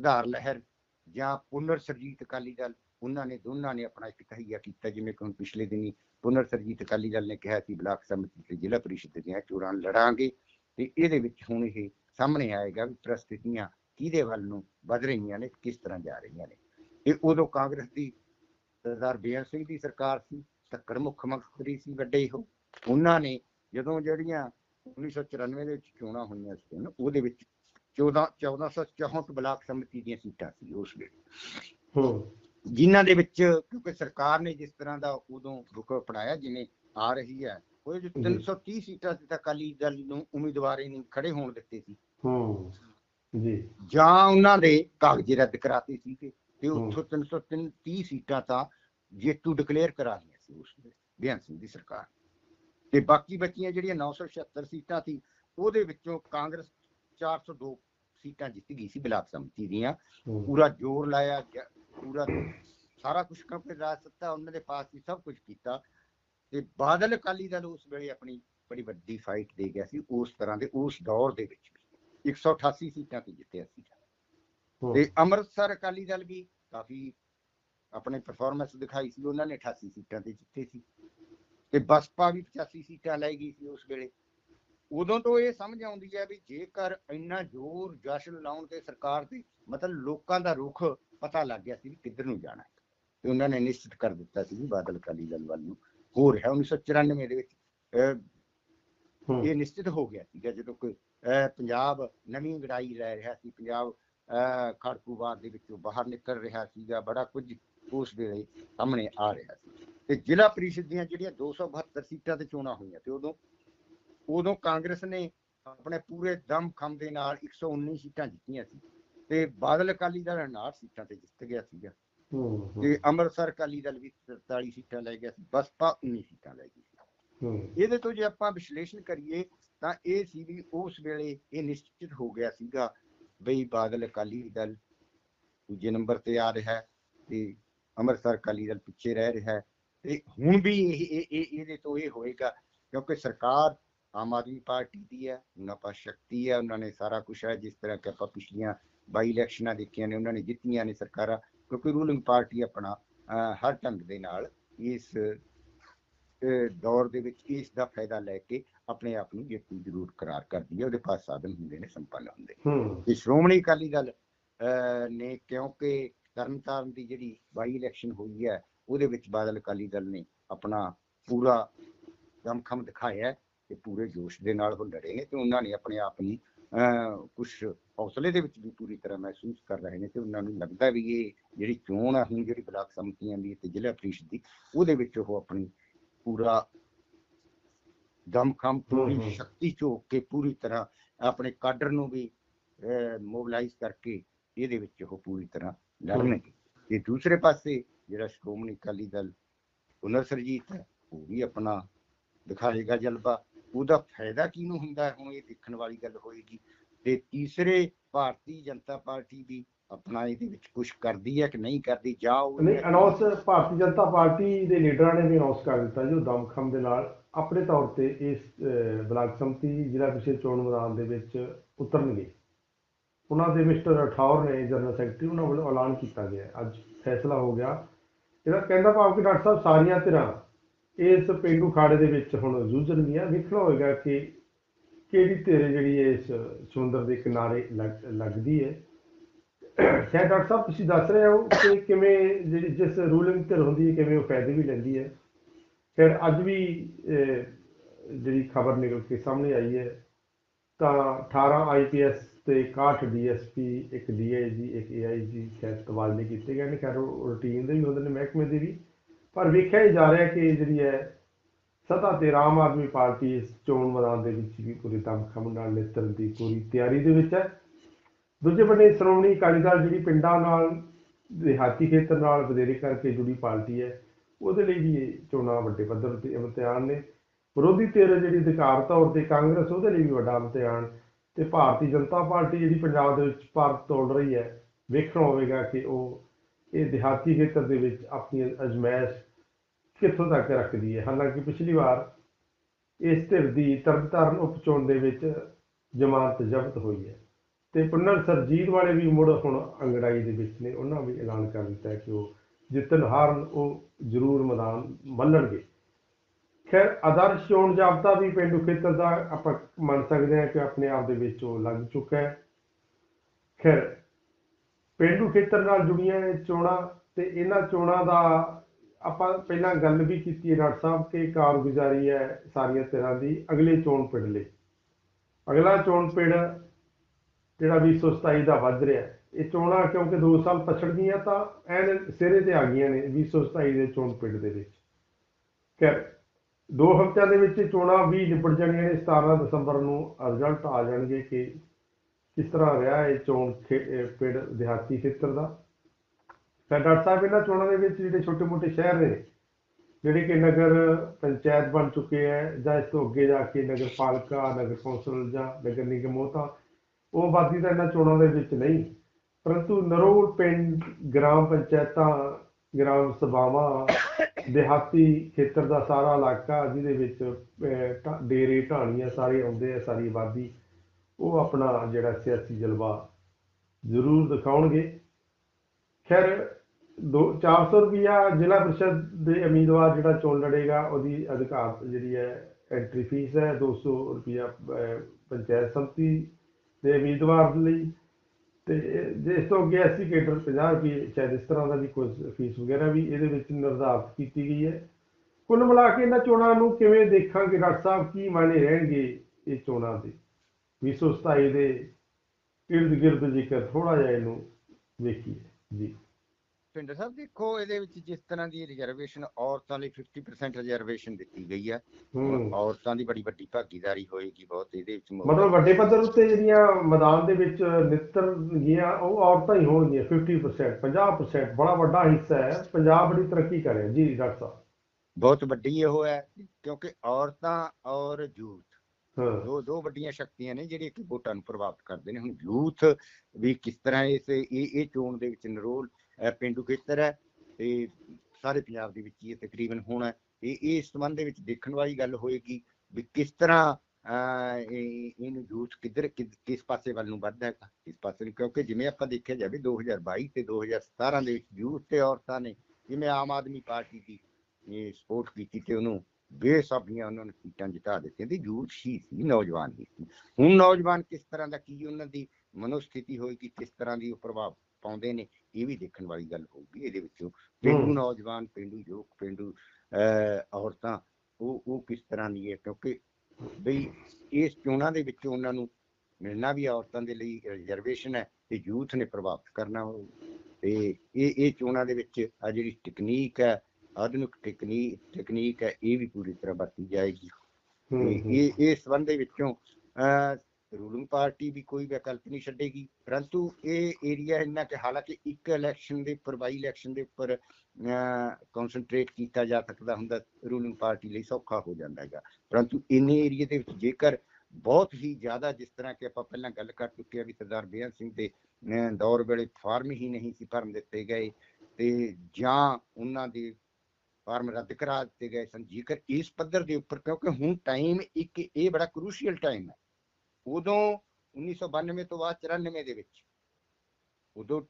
ਸੁਧਾਰ ਲਹਿਰ ਜਾਂ ਪੁਨਰ ਸਰਜੀਤ ਅਕਾਲੀ ਦਲ, ਉਹਨਾਂ ਨੇ ਦੋਨਾਂ ਨੇ ਆਪਣਾ ਇੱਕ ਕੀਤਾ, ਜਿਵੇਂ ਕਿ ਪਿਛਲੇ ਦਿਨੀ ਪੁਨਰ ਸਰਜੀਤ ਅਕਾਲੀ ਦਲ ਨੇ ਕਿਹਾ ਸੀ, ਬਲਾਕ ਸਮਿਤੀ ਤੇ ਜ਼ਿਲ੍ਹਾ ਪ੍ਰੀਸ਼ਦ ਦੀਆਂ ਚੋਣਾਂ ਲੜਾਂਗੇ। ਤੇ ਇਹਦੇ ਵਿੱਚ ਹੁਣ ਇਹ ਸਾਹਮਣੇ ਆਏਗਾ ਵੀ ਪ੍ਰਸਥਿਤੀਆਂ ਕਿਹਦੇ ਵੱਲ ਨੂੰ ਵੱਧ ਰਹੀਆਂ ਨੇ, ਕਿਸ ਤਰ੍ਹਾਂ ਜਾ ਰਹੀਆਂ ਨੇ। ਇਹ ਉਦੋਂ ਕਾਂਗਰਸ ਦੀ ਸਰਦਾਰ ਬੇਅੰਤ ਸਿੰਘ ਦੀ ਸਰਕਾਰ ਸੀ ਧੱਕੜ ਮੁੱਖ ਮੰਤਰੀ ਸੀ, ਵੱਡੇ ਉਹ। ਉਹਨਾਂ ਨੇ ਜਦੋਂ ਜਿਹੜੀਆਂ 1994 ਦੇ ਵਿੱਚ ਚੋਣਾਂ ਹੋਈਆਂ ਸੀ ਨਾ ਉਹਦੇ ਵਿੱਚ 14 1464 ਬਲਾਕ ਸਮਿਤੀ ਦੀਆਂ ਸੀਟਾਂ ਸੀ ਉਸ ਵੇਲੇ। ਹੂੰ। ਜਿਨ੍ਹਾਂ ਦੇ ਵਿੱਚ ਕਿਉਂਕਿ ਸਰਕਾਰ ਨੇ ਜਿਸ ਤਰ੍ਹਾਂ ਦਾ ਉਦੋਂ ਰੁਖ ਅਪਣਾਇਆ ਜਿਵੇਂ ਆ ਰਹੀ ਹੈ ਉਹ ਜੋ ਜੀ। 330 ਸੀਟਾਂ ਤੇ ਤਾਂ ਅਕਾਲੀ ਦਲ ਨੂੰ ਉਮੀਦਵਾਰ ਹੀ ਨਹੀਂ ਖੜੇ ਹੋਣ ਦਿੱਤੇ ਸੀ। ਹੂੰ। ਜੀ। ਜਾਂ ਉਹਨਾਂ ਦੇ ਕਾਗਜ਼ੀ ਰੱਦ ਕਰਾਤੇ ਸੀ ਤੇ। ਉੱਥੋਂ 330 ਸੀਟਾਂ ਤਾਂ ਜੇਤੂ ਡਿਕਲੇਅਰ ਕਰਾ ਲਈਆਂ ਸੀ ਉਸ ਵੇਲੇ ਬੇਅੰਤ ਸਿੰਘ ਦੀ ਸਰਕਾਰ। ਤੇ ਬਾਕੀ ਬਚੀਆਂ ਜਿਹੜੀਆਂ 976 ਸੀਟਾਂ ਸੀ ਉਹਦੇ ਵਿੱਚੋਂ ਕਾਂਗਰਸ 402 ਸੀਟਾਂ ਜਿੱਤ ਗਈ ਸੀ ਬਲਾਕ ਸਮਿਤੀ ਦੀਆਂ। ਹੂੰ। ਪੂਰਾ ਜ਼ੋਰ ਲਾਇਆ ਪੂਰਾ ਸਾਰਾ ਕੁਝ ਕਿਉਂਕਿ ਰਾਜ ਸੱਤਾ ਉਹਨਾਂ ਦੇ ਪਾਸ ਸੀ ਸਭ ਕੁਝ ਕੀਤਾ। ਤੇ ਬਾਦਲ ਅਕਾਲੀ ਦਲ ਉਸ ਵੇਲੇ ਆਪਣੀ ਬੜੀ ਵੱਡੀ ਫਾਈਟ ਦੇ ਗਿਆ ਸੀ ਉਸ ਤਰ੍ਹਾਂ ਦੇ ਉਸ ਦੌਰ ਦੇ ਵਿੱਚ ਵੀ। 188 ਸੀਟਾਂ ਤੇ ਜਿੱਤਿਆ ਸੀ। ਹੂੰ। ਤੇ ਅੰਮ੍ਰਿਤਸਰ ਅਕਾਲੀ ਦਲ ਵੀ ਕਾਫੀ ਆਪਣੇ ਪਰਫਾਰਮੈਂਸ ਦਿਖਾਈ ਸੀ ਉਹਨਾਂ ਨੇ 88 ਸੀਟਾਂ ਤੇ ਜਿੱਤੇ ਸੀ। ਤੇ ਬਸਪਾ ਵੀ 85 ਸੀਟਾਂ ਲੈ ਗਈ ਸੀ ਉਸ ਵੇਲੇ। ਉਦੋਂ ਤੋਂ ਇਹ ਸਮਝ ਆਉਂਦੀ ਹੈ ਵੀ ਜੇਕਰ ਇੰਨਾ ਜ਼ੋਰ ਜਸ਼ਨ ਲਾਉਣ ਤੇ ਸਰਕਾਰ ਦੀ ਮਤਲਬ ਲੋਕਾਂ ਦਾ ਰੁਖ ਪਤਾ ਲੱਗ ਗਿਆ ਸੀ ਕਿੱਧਰ ਨੂੰ ਜਾਣਾ ਹੈ ਤੇ ਉਹਨਾਂ ਨੇ ਨਿਸ਼ਚਿਤ ਕਰ ਦਿੱਤਾ ਸੀ ਬਾਦਲ ਅਕਾਲੀ ਦਲ ਵੱਲ ਨੂੰ ਹੋ ਰਿਹਾ 1994 ਦੇ ਵਿੱਚ। ਇਹ ਨਿਸ਼ਚਿਤ ਹੋ ਗਿਆ ਸੀਗਾ ਜਦੋਂ ਕੋਈ ਪੰਜਾਬ ਨਵੀਂ ਗੜਾਈ ਲੈ ਰਿਹਾ ਸੀ ਪੰਜਾਬ ਖੜਕੂਵਾਦ ਦੇ ਵਿੱਚੋਂ ਬਾਹਰ ਨਿਕਲ ਰਿਹਾ ਸੀਗਾ ਬੜਾ ਕੁਝ ਉਸ ਵੇਲੇ ਸਾਹਮਣੇ ਆ ਰਿਹਾ ਸੀ। ਤੇ ਜ਼ਿਲ੍ਹਾ ਪ੍ਰੀਸ਼ਦ ਦੀਆਂ ਜਿਹੜੀਆਂ 272 ਸੀਟਾਂ ਤੇ ਚੋਣਾਂ ਹੋਈਆਂ ਤੇ ਉਦੋਂ ਉਦੋਂ ਕਾਂਗਰਸ ਨੇ ਆਪਣੇ ਪੂਰੇ ਦਮ ਖਮ ਦੇ ਨਾਲ 119 ਸੀਟਾਂ ਜਿੱਤੀਆਂ ਸੀ ਤੇ ਬਾਦਲ ਅਕਾਲੀ ਦਲ 59 ਸੀਟਾਂ ਤੇ ਜਿੱਤ ਗਿਆ ਸੀਗਾ। ਹੂੰ ਤੇ ਅੰਮ੍ਰਿਤਸਰ ਅਕਾਲੀ ਦਲ ਵੀ 43 ਸੀਟਾਂ ਲੈ ਗਿਆ ਸੀ ਬਸਪਾ 19 ਸੀਟਾਂ ਲੈ ਗਈ ਸੀ। ਹੂੰ। ਇਹਦੇ ਤੋਂ ਜੇ ਆਪਾਂ ਵਿਸ਼ਲੇਸ਼ਣ ਕਰੀਏ ਤਾਂ ਇਹ ਸੀ ਵੀ ਉਸ ਵੇਲੇ ਇਹ ਨਿਸ਼ਚਿਤ ਹੋ ਗਿਆ ਸੀਗਾ ਬਈ ਬਾਦਲ ਅਕਾਲੀ ਦਲ ਦੂਜੇ ਨੰਬਰ ਤੇ ਆ ਰਿਹਾ ਹੈ ਤੇ ਅੰਮ੍ਰਿਤਸਰ ਅਕਾਲੀ ਦਲ ਪਿੱਛੇ ਰਹਿ ਰਿਹਾ ਹੈ ਤੇ ਹੁਣ ਵੀ ਇਹ ਇਹ- ਇਹਦੇ ਤੋਂ ਇਹ ਹੋਏਗਾ ਕਿਉਂਕਿ ਸਰਕਾਰ ਆਮ ਆਦਮੀ ਪਾਰਟੀ ਦੀ ਹੈ ਉਹਨਾਂ ਪਾਸ ਸ਼ਕਤੀ ਹੈ ਉਹਨਾਂ ਨੇ ਸਾਰਾ ਕੁਝ ਹੈ ਜਿਸ ਤਰ੍ਹਾਂ ਕਿ ਆਪਾਂ ਪਿਛਲੀਆਂ ਬਾਈ ਇਲੈਕਸ਼ਨਾਂ ਦੇਖੀਆਂ ਨੇ ਉਹਨਾਂ ਨੇ ਜਿੱਤੀਆਂ ਨੇ ਸਰਕਾਰਾਂ ਕਿਉਂਕਿ ਰੂਲਿੰਗ ਪਾਰਟੀ ਆਪਣਾ ਹਰ ਢੰਗ ਦੇ ਨਾਲ ਇਸ ਦੌਰ ਦੇ ਵਿੱਚ ਇਸ ਦਾ ਫਾਇਦਾ ਲੈ ਕੇ ਆਪਣੇ ਆਪ ਨੂੰ ਜੇਤੂ ਜ਼ਰੂਰ ਕਰਾਰ ਕਰਦੀ ਹੈ ਉਹਦੇ ਪਾਸ ਸਾਧਨ ਹੁੰਦੇ ਨੇ ਸੰਪੰਨ ਹੁੰਦੇ ਤੇ ਸ਼੍ਰੋਮਣੀ ਅਕਾਲੀ ਦਲ ਨੇ ਕਿਉਂਕਿ ਤਰਨਤਾਰਨ ਦੀ ਜਿਹੜੀ ਬਾਈ ਇਲੈਕਸ਼ਨ ਹੋਈ ਹੈ ਉਹਦੇ ਵਿੱਚ ਬਾਦਲ ਅਕਾਲੀ ਦਲ ਨੇ ਆਪਣਾ ਪੂਰਾ ਦਮਖਮ ਦਿਖਾਇਆ ਹੈ ਤੇ ਪੂਰੇ ਜੋਸ਼ ਦੇ ਨਾਲ ਉਹ ਲੜੇ ਨੇ ਤੇ ਉਹਨਾਂ ਨੇ ਆਪਣੇ ਆਪ ਨੂੰ ਕੁਝ ਹੌਸਲੇ ਦੇ ਵਿੱਚ ਵੀ ਪੂਰੀ ਤਰ੍ਹਾਂ ਮਹਿਸੂਸ ਕਰ ਰਹੇ ਨੇ ਤੇ ਉਹਨਾਂ ਨੂੰ ਲੱਗਦਾ ਵੀ ਇਹ ਜਿਹੜੀ ਚੋਣ ਆ ਹੁਣ ਜਿਹੜੀ ਬਲਾਕ ਸਮਿਤੀਆਂ ਦੀ ਤੇ ਜ਼ਿਲ੍ਹਾ ਪ੍ਰੀਸ਼ਦ ਦੀ ਉਹਦੇ ਵਿੱਚ ਉਹ ਆਪਣੀ ਪੂਰਾ ਦਮਖਮ ਪੂਰੀ। ਸ਼ਕਤੀ ਝੋਕ ਕੇ ਪੂਰੀ ਤਰ੍ਹਾਂ ਆਪਣੇ ਕਾਡਰ ਨੂੰ ਵੀ ਮੋਬਿਲਾਈਜ਼ ਕਰਕੇ ਇਹਦੇ ਵਿੱਚ ਉਹ ਪੂਰੀ ਤਰ੍ਹਾਂ ਲੜਨਗੇ ਤੇ ਦੂਸਰੇ ਪਾਸੇ ਜਿਹੜਾ ਸ਼੍ਰੋਮਣੀ ਅਕਾਲੀ ਦਲ ਪੁਨਰ ਸਰਜੀਤ ਹੈ ਉਹ ਵੀ ਆਪਣਾ ਦਿਖਾਏਗਾ ਜਲਵਾ ਉਹਦਾ ਫਾਇਦਾ ਕਿਹਨੂੰ ਹੁੰਦਾ? ਹੁਣ ਇਹ ਦੇਖਣ ਵਾਲੀ ਗੱਲ ਹੋਏਗੀ। ਤੇ ਤੀਸਰੇ ਭਾਰਤੀ ਜਨਤਾ ਪਾਰਟੀ ਵੀ ਆਪਣਾ ਇਹਦੇ ਵਿੱਚ ਕੁਝ ਕਰਦੀ ਹੈ ਕਿ ਨਹੀਂ ਕਰਦੀ? ਜਾਂ ਉਹ ਨਹੀਂ ਅਨਾਉਂਸ ਭਾਰਤੀ ਜਨਤਾ ਪਾਰਟੀ ਦੇ ਲੀਡਰਾਂ ਨੇ ਵੀ ਅਨਾਉਂਸ ਕਰ ਦਿੱਤਾ ਜੋ ਦਮਖਮ ਦੇ ਨਾਲ। ਆਪਣੇ ਤੌਰ ਤੇ ਇਸ ਬਲਾਕ ਸੰਮਤੀ ਜ਼ਿਲ੍ਹਾ ਵਿਸ਼ੇ ਚੋਣ ਮੈਦਾਨ ਦੇ ਵਿੱਚ ਉਤਰਨਗੇ। ਉਹਨਾਂ ਦੇ ਮਿਸਟਰ ਰਠੌਰ ਨੇ ਜਨਰਲ ਸੈਕਟਰੀ ਉਹਨਾਂ ਵੱਲੋਂ ਐਲਾਨ ਕੀਤਾ ਗਿਆ। ਅੱਜ ਫੈਸਲਾ ਹੋ ਗਿਆ। ਇਹਦਾ ਕਹਿੰਦਾ ਭਾਵ ਕਿ ਡਾਕਟਰ ਸਾਹਿਬ ਸਾਰੀਆਂ ਧਿਰਾਂ ਇਸ ਪਿੰਡੂ ਖਾੜੇ ਦੇ ਵਿੱਚ ਹੁਣ ਜੂਝਣਗੀਆਂ ਵੇਖਣਾ ਹੋਏਗਾ ਕਿ ਕਿਹੜੀ ਧਿਰ ਜਿਹੜੀ ਹੈ ਇਸ ਸਮੁੰਦਰ ਦੇ ਕਿਨਾਰੇ ਲੱਗ- ਲੱਗਦੀ ਹੈ। ਸ਼ਾਇਦ ਡਾਕਟਰ ਸਾਹਿਬ, ਤੁਸੀਂ ਦੱਸ ਰਹੇ ਹੋ ਕਿ ਕਿਵੇਂ ਜਿਹੜੀ ਜਿਸ ਰੂਲਿੰਗ ਧਿਰ ਹੁੰਦੀ ਹੈ, ਕਿਵੇਂ ਉਹ ਫਾਇਦੇ ਵੀ ਲੈਂਦੀ ਹੈ। ਫਿਰ ਅੱਜ ਵੀ ਜਿਹੜੀ ਖਬਰ ਨਿਕਲ ਕੇ ਸਾਹਮਣੇ ਆਈ ਹੈ, ਤਾਂ 18 ਆਈਪੀਐਸ ਤੇ 61 ਡੀਐਸਪੀ ਇੱਕ ਡੀਆਈਜੀ ਇੱਕ ਏਆਈਜੀ ਸ਼ਾਇਦ ਤਬਾਦਲੇ ਕੀਤੇ ਗਏ ਨੇ। ਖੈਰ, ਉਹ ਰੂਟੀਨ ਦੇ ਵੀ ਹੁੰਦੇ ਨੇ ਮਹਿਕਮੇ ਦੇ ਵੀ। ਪਰ ਵੇਖਿਆ ਹੀ ਜਾ ਰਿਹਾ ਕਿ ਜਿਹੜੀ ਹੈ ਸਤਾ ਤੇ ਆਮ ਆਦਮੀ ਪਾਰਟੀ ਇਸ ਚੋਣ ਮੈਦਾਨ ਦੇ ਵਿੱਚ ਵੀ ਪੂਰੀ ਦਮਖਮ ਨਾਲ ਨਿੱਤਰਨ ਦੀ ਪੂਰੀ ਤਿਆਰੀ ਦੇ ਵਿੱਚ ਹੈ। ਦੂਜੇ ਬੰਨੇ ਸ਼੍ਰੋਮਣੀ ਅਕਾਲੀ ਦਲ ਜਿਹੜੀ ਪਿੰਡਾਂ ਨਾਲ, ਦਿਹਾਤੀ ਖੇਤਰ ਨਾਲ ਵਧੇਰੇ ਕਰਕੇ ਜੁੜੀ ਪਾਰਟੀ ਹੈ, ਉਹਦੇ ਲਈ ਵੀ ਇਹ ਚੋਣਾਂ ਵੱਡੇ ਪੱਧਰ ਤੇ ਇਮਤਿਹਾਨ ਨੇ। ਵਿਰੋਧੀ ਧਿਰ ਜਿਹੜੀ ਅਧਿਕਾਰ ਤੌਰ ਤੇ ਕਾਂਗਰਸ, ਉਹਦੇ ਲਈ ਵੀ ਵੱਡਾ ਇਮਤਿਹਾਨ ਤੇ ਭਾਰਤੀ ਜਨਤਾ ਪਾਰਟੀ ਜਿਹੜੀ ਪੰਜਾਬ ਦੇ ਵਿੱਚ ਭਾਰਤ ਤੋੜ ਰਹੀ ਹੈ, ਵੇਖਣਾ ਹੋਵੇਗਾ ਕਿ ਉਹ ਇਹ ਦਿਹਾਤੀ ਖੇਤਰ ਦੇ ਵਿੱਚ ਆਪਣੀ ਅਜਮਾਇਸ਼ ਕਿੱਥੋਂ ਤੱਕ ਰੱਖਦੀ ਹੈ? ਹਾਲਾਂਕਿ ਪਿਛਲੀ ਵਾਰ ਇਸ ਧਿਰ ਦੀ ਤਰਨਤਾਰਨ ਉਪਚੋਣ ਦੇ ਵਿੱਚ ਜ਼ਮਾਨਤ ਜ਼ਬਤ ਹੋਈ ਹੈ ਤੇ ਪੁਨਰ ਸਰਜੀਤ ਵਾਲੇ ਵੀ ਮੁੜ ਹੁਣ ਅੰਗੜਾਈ ਦੇ ਵਿੱਚ ਨੇ। ਉਹਨਾਂ ਵੀ ਐਲਾਨ ਕਰ ਦਿੱਤਾ ਕਿ ਉਹ ਜਿੱਤਣ ਹਾਰਨ ਉਹ ਜ਼ਰੂਰ ਮੈਦਾਨ ਮੱਲਣਗੇ। ਖੈਰ, ਆਦਰਸ਼ ਚੋਣ ਜਾਬਤਾ ਵੀ ਪਿੰਡੂ ਖੇਤਰ ਦਾ ਆਪਾਂ ਮੰਨ ਸਕਦੇ ਹਾਂ ਕਿ ਆਪਣੇ ਆਪ ਦੇ ਵਿੱਚ ਉਹ ਲੱਗ ਚੁੱਕਾ ਹੈ। ਖੈਰ ਪੇਂਡੂ ਖੇਤਰ ਨਾਲ ਜੁੜੀਆਂ ਇਹ ਚੋਣਾਂ ਤੇ ਇਹਨਾਂ ਚੋਣਾਂ ਦਾ ਆਪਾਂ ਪਹਿਲਾਂ ਗੱਲ ਵੀ ਕੀਤੀ ਹੈ ਡਾਕਟਰ ਸਾਹਿਬ ਕਿ ਕਾਰਗੁਜ਼ਾਰੀ ਹੈ ਸਾਰੀਆਂ ਤਰ੍ਹਾਂ ਦੀ ਅਗਲੇ ਚੋਣ ਪਿੰਡ ਲਈ। ਅਗਲਾ ਚੋਣ ਪਿੰਡ ਜਿਹੜਾ 2027 ਦਾ ਵੱਧ ਰਿਹਾ ਇਹ ਚੋਣਾਂ ਕਿਉਂਕਿ 2 ਸਾਲ ਪਛੜ ਗਈਆਂ ਤਾਂ ਐਨ ਸਿਰੇ ਤੇ ਆ ਗਈਆਂ ਨੇ 2027 ਦੇ ਚੋਣ ਪਿੰਡ ਦੇ ਵਿੱਚ। ਖੈਰ, ਦੋ ਹਫ਼ਤਿਆਂ ਦੇ ਵਿੱਚ ਚੋਣਾਂ ਵੀ ਨਿਬੜ ਜਾਣੀਆਂ ਨੇ 17 ਦਸੰਬਰ ਨੂੰ ਰਿਜ਼ਲਟ ਆ ਜਾਣਗੇ ਕਿ ਕਿਸ ਤਰ੍ਹਾਂ ਰਿਹਾ ਇਹ ਚੋਣ ਖੇ- ਪਿੰਡ ਦਿਹਾਤੀ ਖੇਤਰ ਦਾ? ਤਾਂ ਡਾਕਟਰ ਸਾਹਿਬ ਇਹਨਾਂ ਚੋਣਾਂ ਦੇ ਵਿੱਚ ਜਿਹੜੇ ਛੋਟੇ-ਮੋਟੇ ਸ਼ਹਿਰ ਨੇ ਜਿਹੜੇ ਕਿ ਨਗਰ ਪੰਚਾਇਤ ਬਣ ਚੁੱਕੇ ਹੈ ਜਾਂ ਇਸ ਤੋਂ ਅੱਗੇ ਜਾ ਕੇ ਨਗਰ ਪਾਲਿਕਾ ਨਗਰ ਕੌਂਸਲ ਜਾਂ ਨਗਰ ਨਿਗਮ ਉਹ ਤਾਂ ਉਹ ਆਬਾਦੀ ਤਾਂ ਇਹਨਾਂ ਚੋਣਾਂ ਦੇ ਵਿੱਚ ਨਹੀਂ ਪਰੰਤੂ ਨਰੋਲ ਪਿੰਡ ਗ੍ਰਾਮ ਪੰਚਾਇਤਾਂ ਗ੍ਰਾਮ ਸਭਾਵਾਂ ਦਿਹਾਤੀ ਖੇਤਰ ਦਾ ਸਾਰਾ ਇਲਾਕਾ ਜਿਹਦੇ ਵਿੱਚ ਅਹ, ਢਾ- ਡੇਰੇ ਢਾਣੀਆਂ ਸਾਰੇ ਆਉਂਦੇ ਆ ਸਾਰੀ ਆਬਾਦੀ ਉਹ ਆਪਣਾ ਜਿਹੜਾ ਸਿਆਸੀ ਜਲਵਾ ਜ਼ਰੂਰ ਦਿਖਾਉਣਗੇ। ਖੈਰ, ਦੋ 400 ਰੁਪਿਆ ਜ਼ਿਲ੍ਹਾ ਪ੍ਰੀਸ਼ਦ ਦੇ ਉਮੀਦਵਾਰ ਜਿਹੜਾ ਚੋਣ ਲੜੇਗਾ, ਉਹਦੀ ਅਧਿਕਾਰ ਜਿਹੜੀ ਹੈ ਐਂਟਰੀ ਫੀਸ ਹੈ 200 ਰੁਪਿਆ ਪੰਚਾਇਤ ਸੰਮਤੀ ਦੇ ਉਮੀਦਵਾਰ ਲਈ। ਤੇ ਜੇ ਇਸ ਤੋਂ ਅੱਗੇ ਐਸਸੀ ਕੇਡਰ 50 ਰੁਪਏ ਸ਼ਾਇਦ ਇਸ ਤਰ੍ਹਾਂ ਦਾ ਵੀ ਕੁਝ ਫੀਸ ਵਗੈਰਾ ਵੀ ਇਹਦੇ ਵਿੱਚ ਨਿਰਧਾਰਤ ਕੀਤੀ ਗਈ ਹੈ। ਕੁੱਲ ਮਿਲਾ ਕੇ ਇਹਨਾਂ ਚੋਣਾਂ ਨੂੰ ਕਿਵੇਂ ਦੇਖਾਂਗੇ, ਡਾਕਟਰ ਸਾਹਿਬ, ਕੀ ਮਾਇਨੇ ਰਹਿਣਗੇ ਇਹ ਚੋਣਾਂ ਦੇ? 2027 ਦੇ ਇਰਦ ਗਿਰਦ ਜੇਕਰ ਥੋੜਾ ਜਿਹਾ ਇਹਨੂੰ ਵੇਖੀਏ। ਜੀ। ਪਿੰਡ ਸਾਹਿਬ ਦੇਖੋ ਇਹਦੇ ਵਿੱਚ ਜਿਸ ਤਰ੍ਹਾਂ ਦੀ ਰਿਜ਼ਰਵੇਸ਼ਨ ਔਰਤਾਂ ਲਈ 50% ਰਿਜ਼ਰਵੇਸ਼ਨ ਦਿੱਤੀ ਗਈ ਹੈ। ਔਰਤਾਂ ਦੀ ਬੜੀ ਵੱਡੀ ਭਾਗੀਦਾਰੀ ਹੋਏਗੀ ਬਹੁਤ ਇਹਦੇ ਵਿੱਚ ਮਤਲਬ ਵੱਡੇ ਪੱਧਰ ਉੱਤੇ ਜਿਹੜੀਆਂ ਮੈਦਾਨ ਦੇ ਵਿੱਚ ਨਿੱਤਰਨਗੀਆਂ ਉਹ ਔਰਤਾਂ ਹੀ ਹੋਣਗੀਆਂ 50% 50% ਬੜਾ ਵੱਡਾ ਹਿੱਸਾ ਹੈ। ਪੰਜਾਬ ਬੜੀ ਤਰੱਕੀ ਕਰ ਜੀ ਡਾਕਟਰ ਸਾਹਿਬ। ਬਹੁਤ ਵੱਡੀ ਇਹੋ ਹੈ ਕਿਉਂਕਿ ਔਰਤਾਂ ਔਰ ਯੂਥ ਦੋ ਦੋ ਵੱਡੀਆਂ ਸ਼ਕਤੀਆਂ ਨੇ ਜਿਹੜੀਆਂ ਕਿ ਵੋਟਾਂ ਨੂੰ ਪ੍ਰਭਾਵਿਤ ਕਰਦੇ ਨੇ। ਹੁਣ ਯੂਥ ਵੀ ਕਿਸ ਤਰ੍ਹਾਂ ਇਸ ਇਹ ਇਹ ਚੋਣ ਦੇ ਵਿੱਚ ਨਰੋਲ ਪਿੰਡੂ ਖੇਤਰ ਹੈ ਤੇ ਸਾਰੇ ਪੰਜਾਬ ਦੇ ਵਿੱਚ ਇਹ ਤਕਰੀਬਨ ਹੋਣਾ ਇਹ ਇਸ ਸੰਬੰਧ ਦੇ ਵਿੱਚ ਦੇਖਣ ਵਾਲੀ ਗੱਲ ਹੋਏਗੀ ਵੀ ਕਿਸ ਤਰ੍ਹਾਂ ਅਹ, ਇਹਨੂੰ ਯੂਥ ਕਿੱਧਰ ਕਿਸ ਕਿਸ ਪਾਸੇ ਵੱਲ ਨੂੰ ਵੱਧਦਾ ਹੈ ਇਸ ਪਾਸੇ ਨੂੰ ਕਿਉਂਕਿ ਜਿਵੇਂ ਆਪਾਂ ਦੇਖਿਆ ਜਾਵੇ 2022 ਤੇ 2017 ਦੇ ਵਿੱਚ ਯੂਥ ਤੇ ਔਰਤਾਂ ਨੇ ਜਿਵੇਂ ਆਮ ਆਦਮੀ ਪਾਰਟੀ ਦੀ ਸਪੋਰਟ ਕੀਤੀ ਤੇ ਉਹਨੂੰ ਬੇਸਬਰੀਆਂ ਉਹਨਾਂ ਨੇ ਸੀਟਾਂ ਜਿਤਾ ਦਿੱਤੀਆਂ ਤੇ ਯੂਥ ਹੀ ਸੀ ਨੌਜਵਾਨ ਹੀ ਸੀ। ਹੁਣ ਨੌਜਵਾਨ ਕਿਸ ਤਰ੍ਹਾਂ ਦਾ ਕੀ ਉਹਨਾਂ ਦੀ ਮਨੋਸਥਿਤੀ ਹੋਏਗੀ ਕਿਸ ਤਰ੍ਹਾਂ ਦੀ ਉਹ ਪ੍ਰਭਾਵ ਪਾਉਂਦੇ ਨੇ ਇਹ ਵੀ ਦੇਖਣ ਵਾਲੀ ਗੱਲ ਹੋਊਗੀ ਇਹਦੇ ਵਿੱਚੋਂ। ਪਿੰਡੂ। ਨੌਜਵਾਨ ਪਿੰਡੂ ਯੁਵਕ ਪਿੰਡੂ ਔਰਤਾਂ ਉਹ ਉਹ ਕਿਸ ਤਰ੍ਹਾਂ ਦੀ ਹੈ? ਕਿਉਂਕਿ ਬਈ ਇਸ ਚੋਣਾਂ ਦੇ ਵਿੱਚ ਉਹਨਾਂ ਨੂੰ ਮਿਲਣਾ ਵੀ ਔਰਤਾਂ ਦੇ ਲਈ ਰਿਜ਼ਰਵੇਸ਼ਨ ਹੈ ਤੇ ਯੂਥ ਨੇ ਪ੍ਰਭਾਵਿਤ ਕਰਨਾ ਤੇ ਇਹ ਇਹ ਚੋਣਾਂ ਦੇ ਵਿੱਚ ਆ ਜਿਹੜੀ ਟੈਕਨੀਕ ਹੈ ਆਧੁਨਿਕ ਟੈਕਨੀਕ ਟੈਕਨੀਕ ਹੈ ਇਹ ਵੀ ਪੂਰੀ ਤਰ੍ਹਾਂ ਵਰਤੀ ਜਾਏਗੀ। ਇਹ ਇਹ ਸੰਬੰਧ ਦੇ ਵਿੱਚੋਂ ਰੂਲਿੰਗ ਪਾਰਟੀ ਵੀ ਕੋਈ ਵਿਕਲਪ ਨਹੀਂ ਛੱਡੇਗੀ। ਪਰੰਤੂ ਇਹ ਏਰੀਆ ਇੰਨਾ ਕਿ ਹਾਲਾਂਕਿ ਇੱਕ ਇਲੈਕਸ਼ਨ ਦੇ ਉੱਪਰ ਬਾਈ ਇਲੈਕਸ਼ਨ ਦੇ ਉੱਪਰ ਕਨਸੈਂਟਰੇਟ ਕੀਤਾ ਜਾ ਸਕਦਾ ਹੁੰਦਾ ਰੂਲਿੰਗ ਪਾਰਟੀ ਲਈ ਸੌਖਾ ਹੋ ਜਾਂਦਾ ਹੈਗਾ। ਪਰੰਤੂ ਇਨੇ ਏਰੀਆ ਦੇ ਵਿੱਚ ਜੇਕਰ ਬਹੁਤ ਹੀ ਜ਼ਿਆਦਾ ਜਿਸ ਤਰ੍ਹਾਂ ਕਿ ਆਪਾਂ ਪਹਿਲਾਂ ਗੱਲ ਕਰ ਚੁੱਕੇ ਆ ਵੀ ਸਰਦਾਰ ਬੇਅੰਤ ਸਿੰਘ ਦੇ ਦੌਰ ਵੇਲੇ ਫਾਰਮ ਹੀ ਨਹੀਂ ਸੀ ਭਰਨ ਦਿੱਤੇ ਗਏ ਤੇ ਜਾਂ ਉਹਨਾਂ ਦੇ ਫਾਰਮ ਰੱਦ ਕਰਾ ਦਿੱਤੇ ਗਏ ਸਨ ਜੇਕਰ ਇਸ ਪੱਧਰ ਦੇ ਉੱਪਰ ਕਿਉਂਕਿ ਹੁਣ ਟਾਈਮ ਇੱਕ ਇਹ ਬੜਾ ਕ੍ਰੂਸ਼ੀਅਲ ਟਾਈਮ ਹੈ। ਉਦੋਂ 1992 ਤੋਂ ਬਾਅਦ 94 ਦੇ ਵਿੱਚ ਉਦੋਂ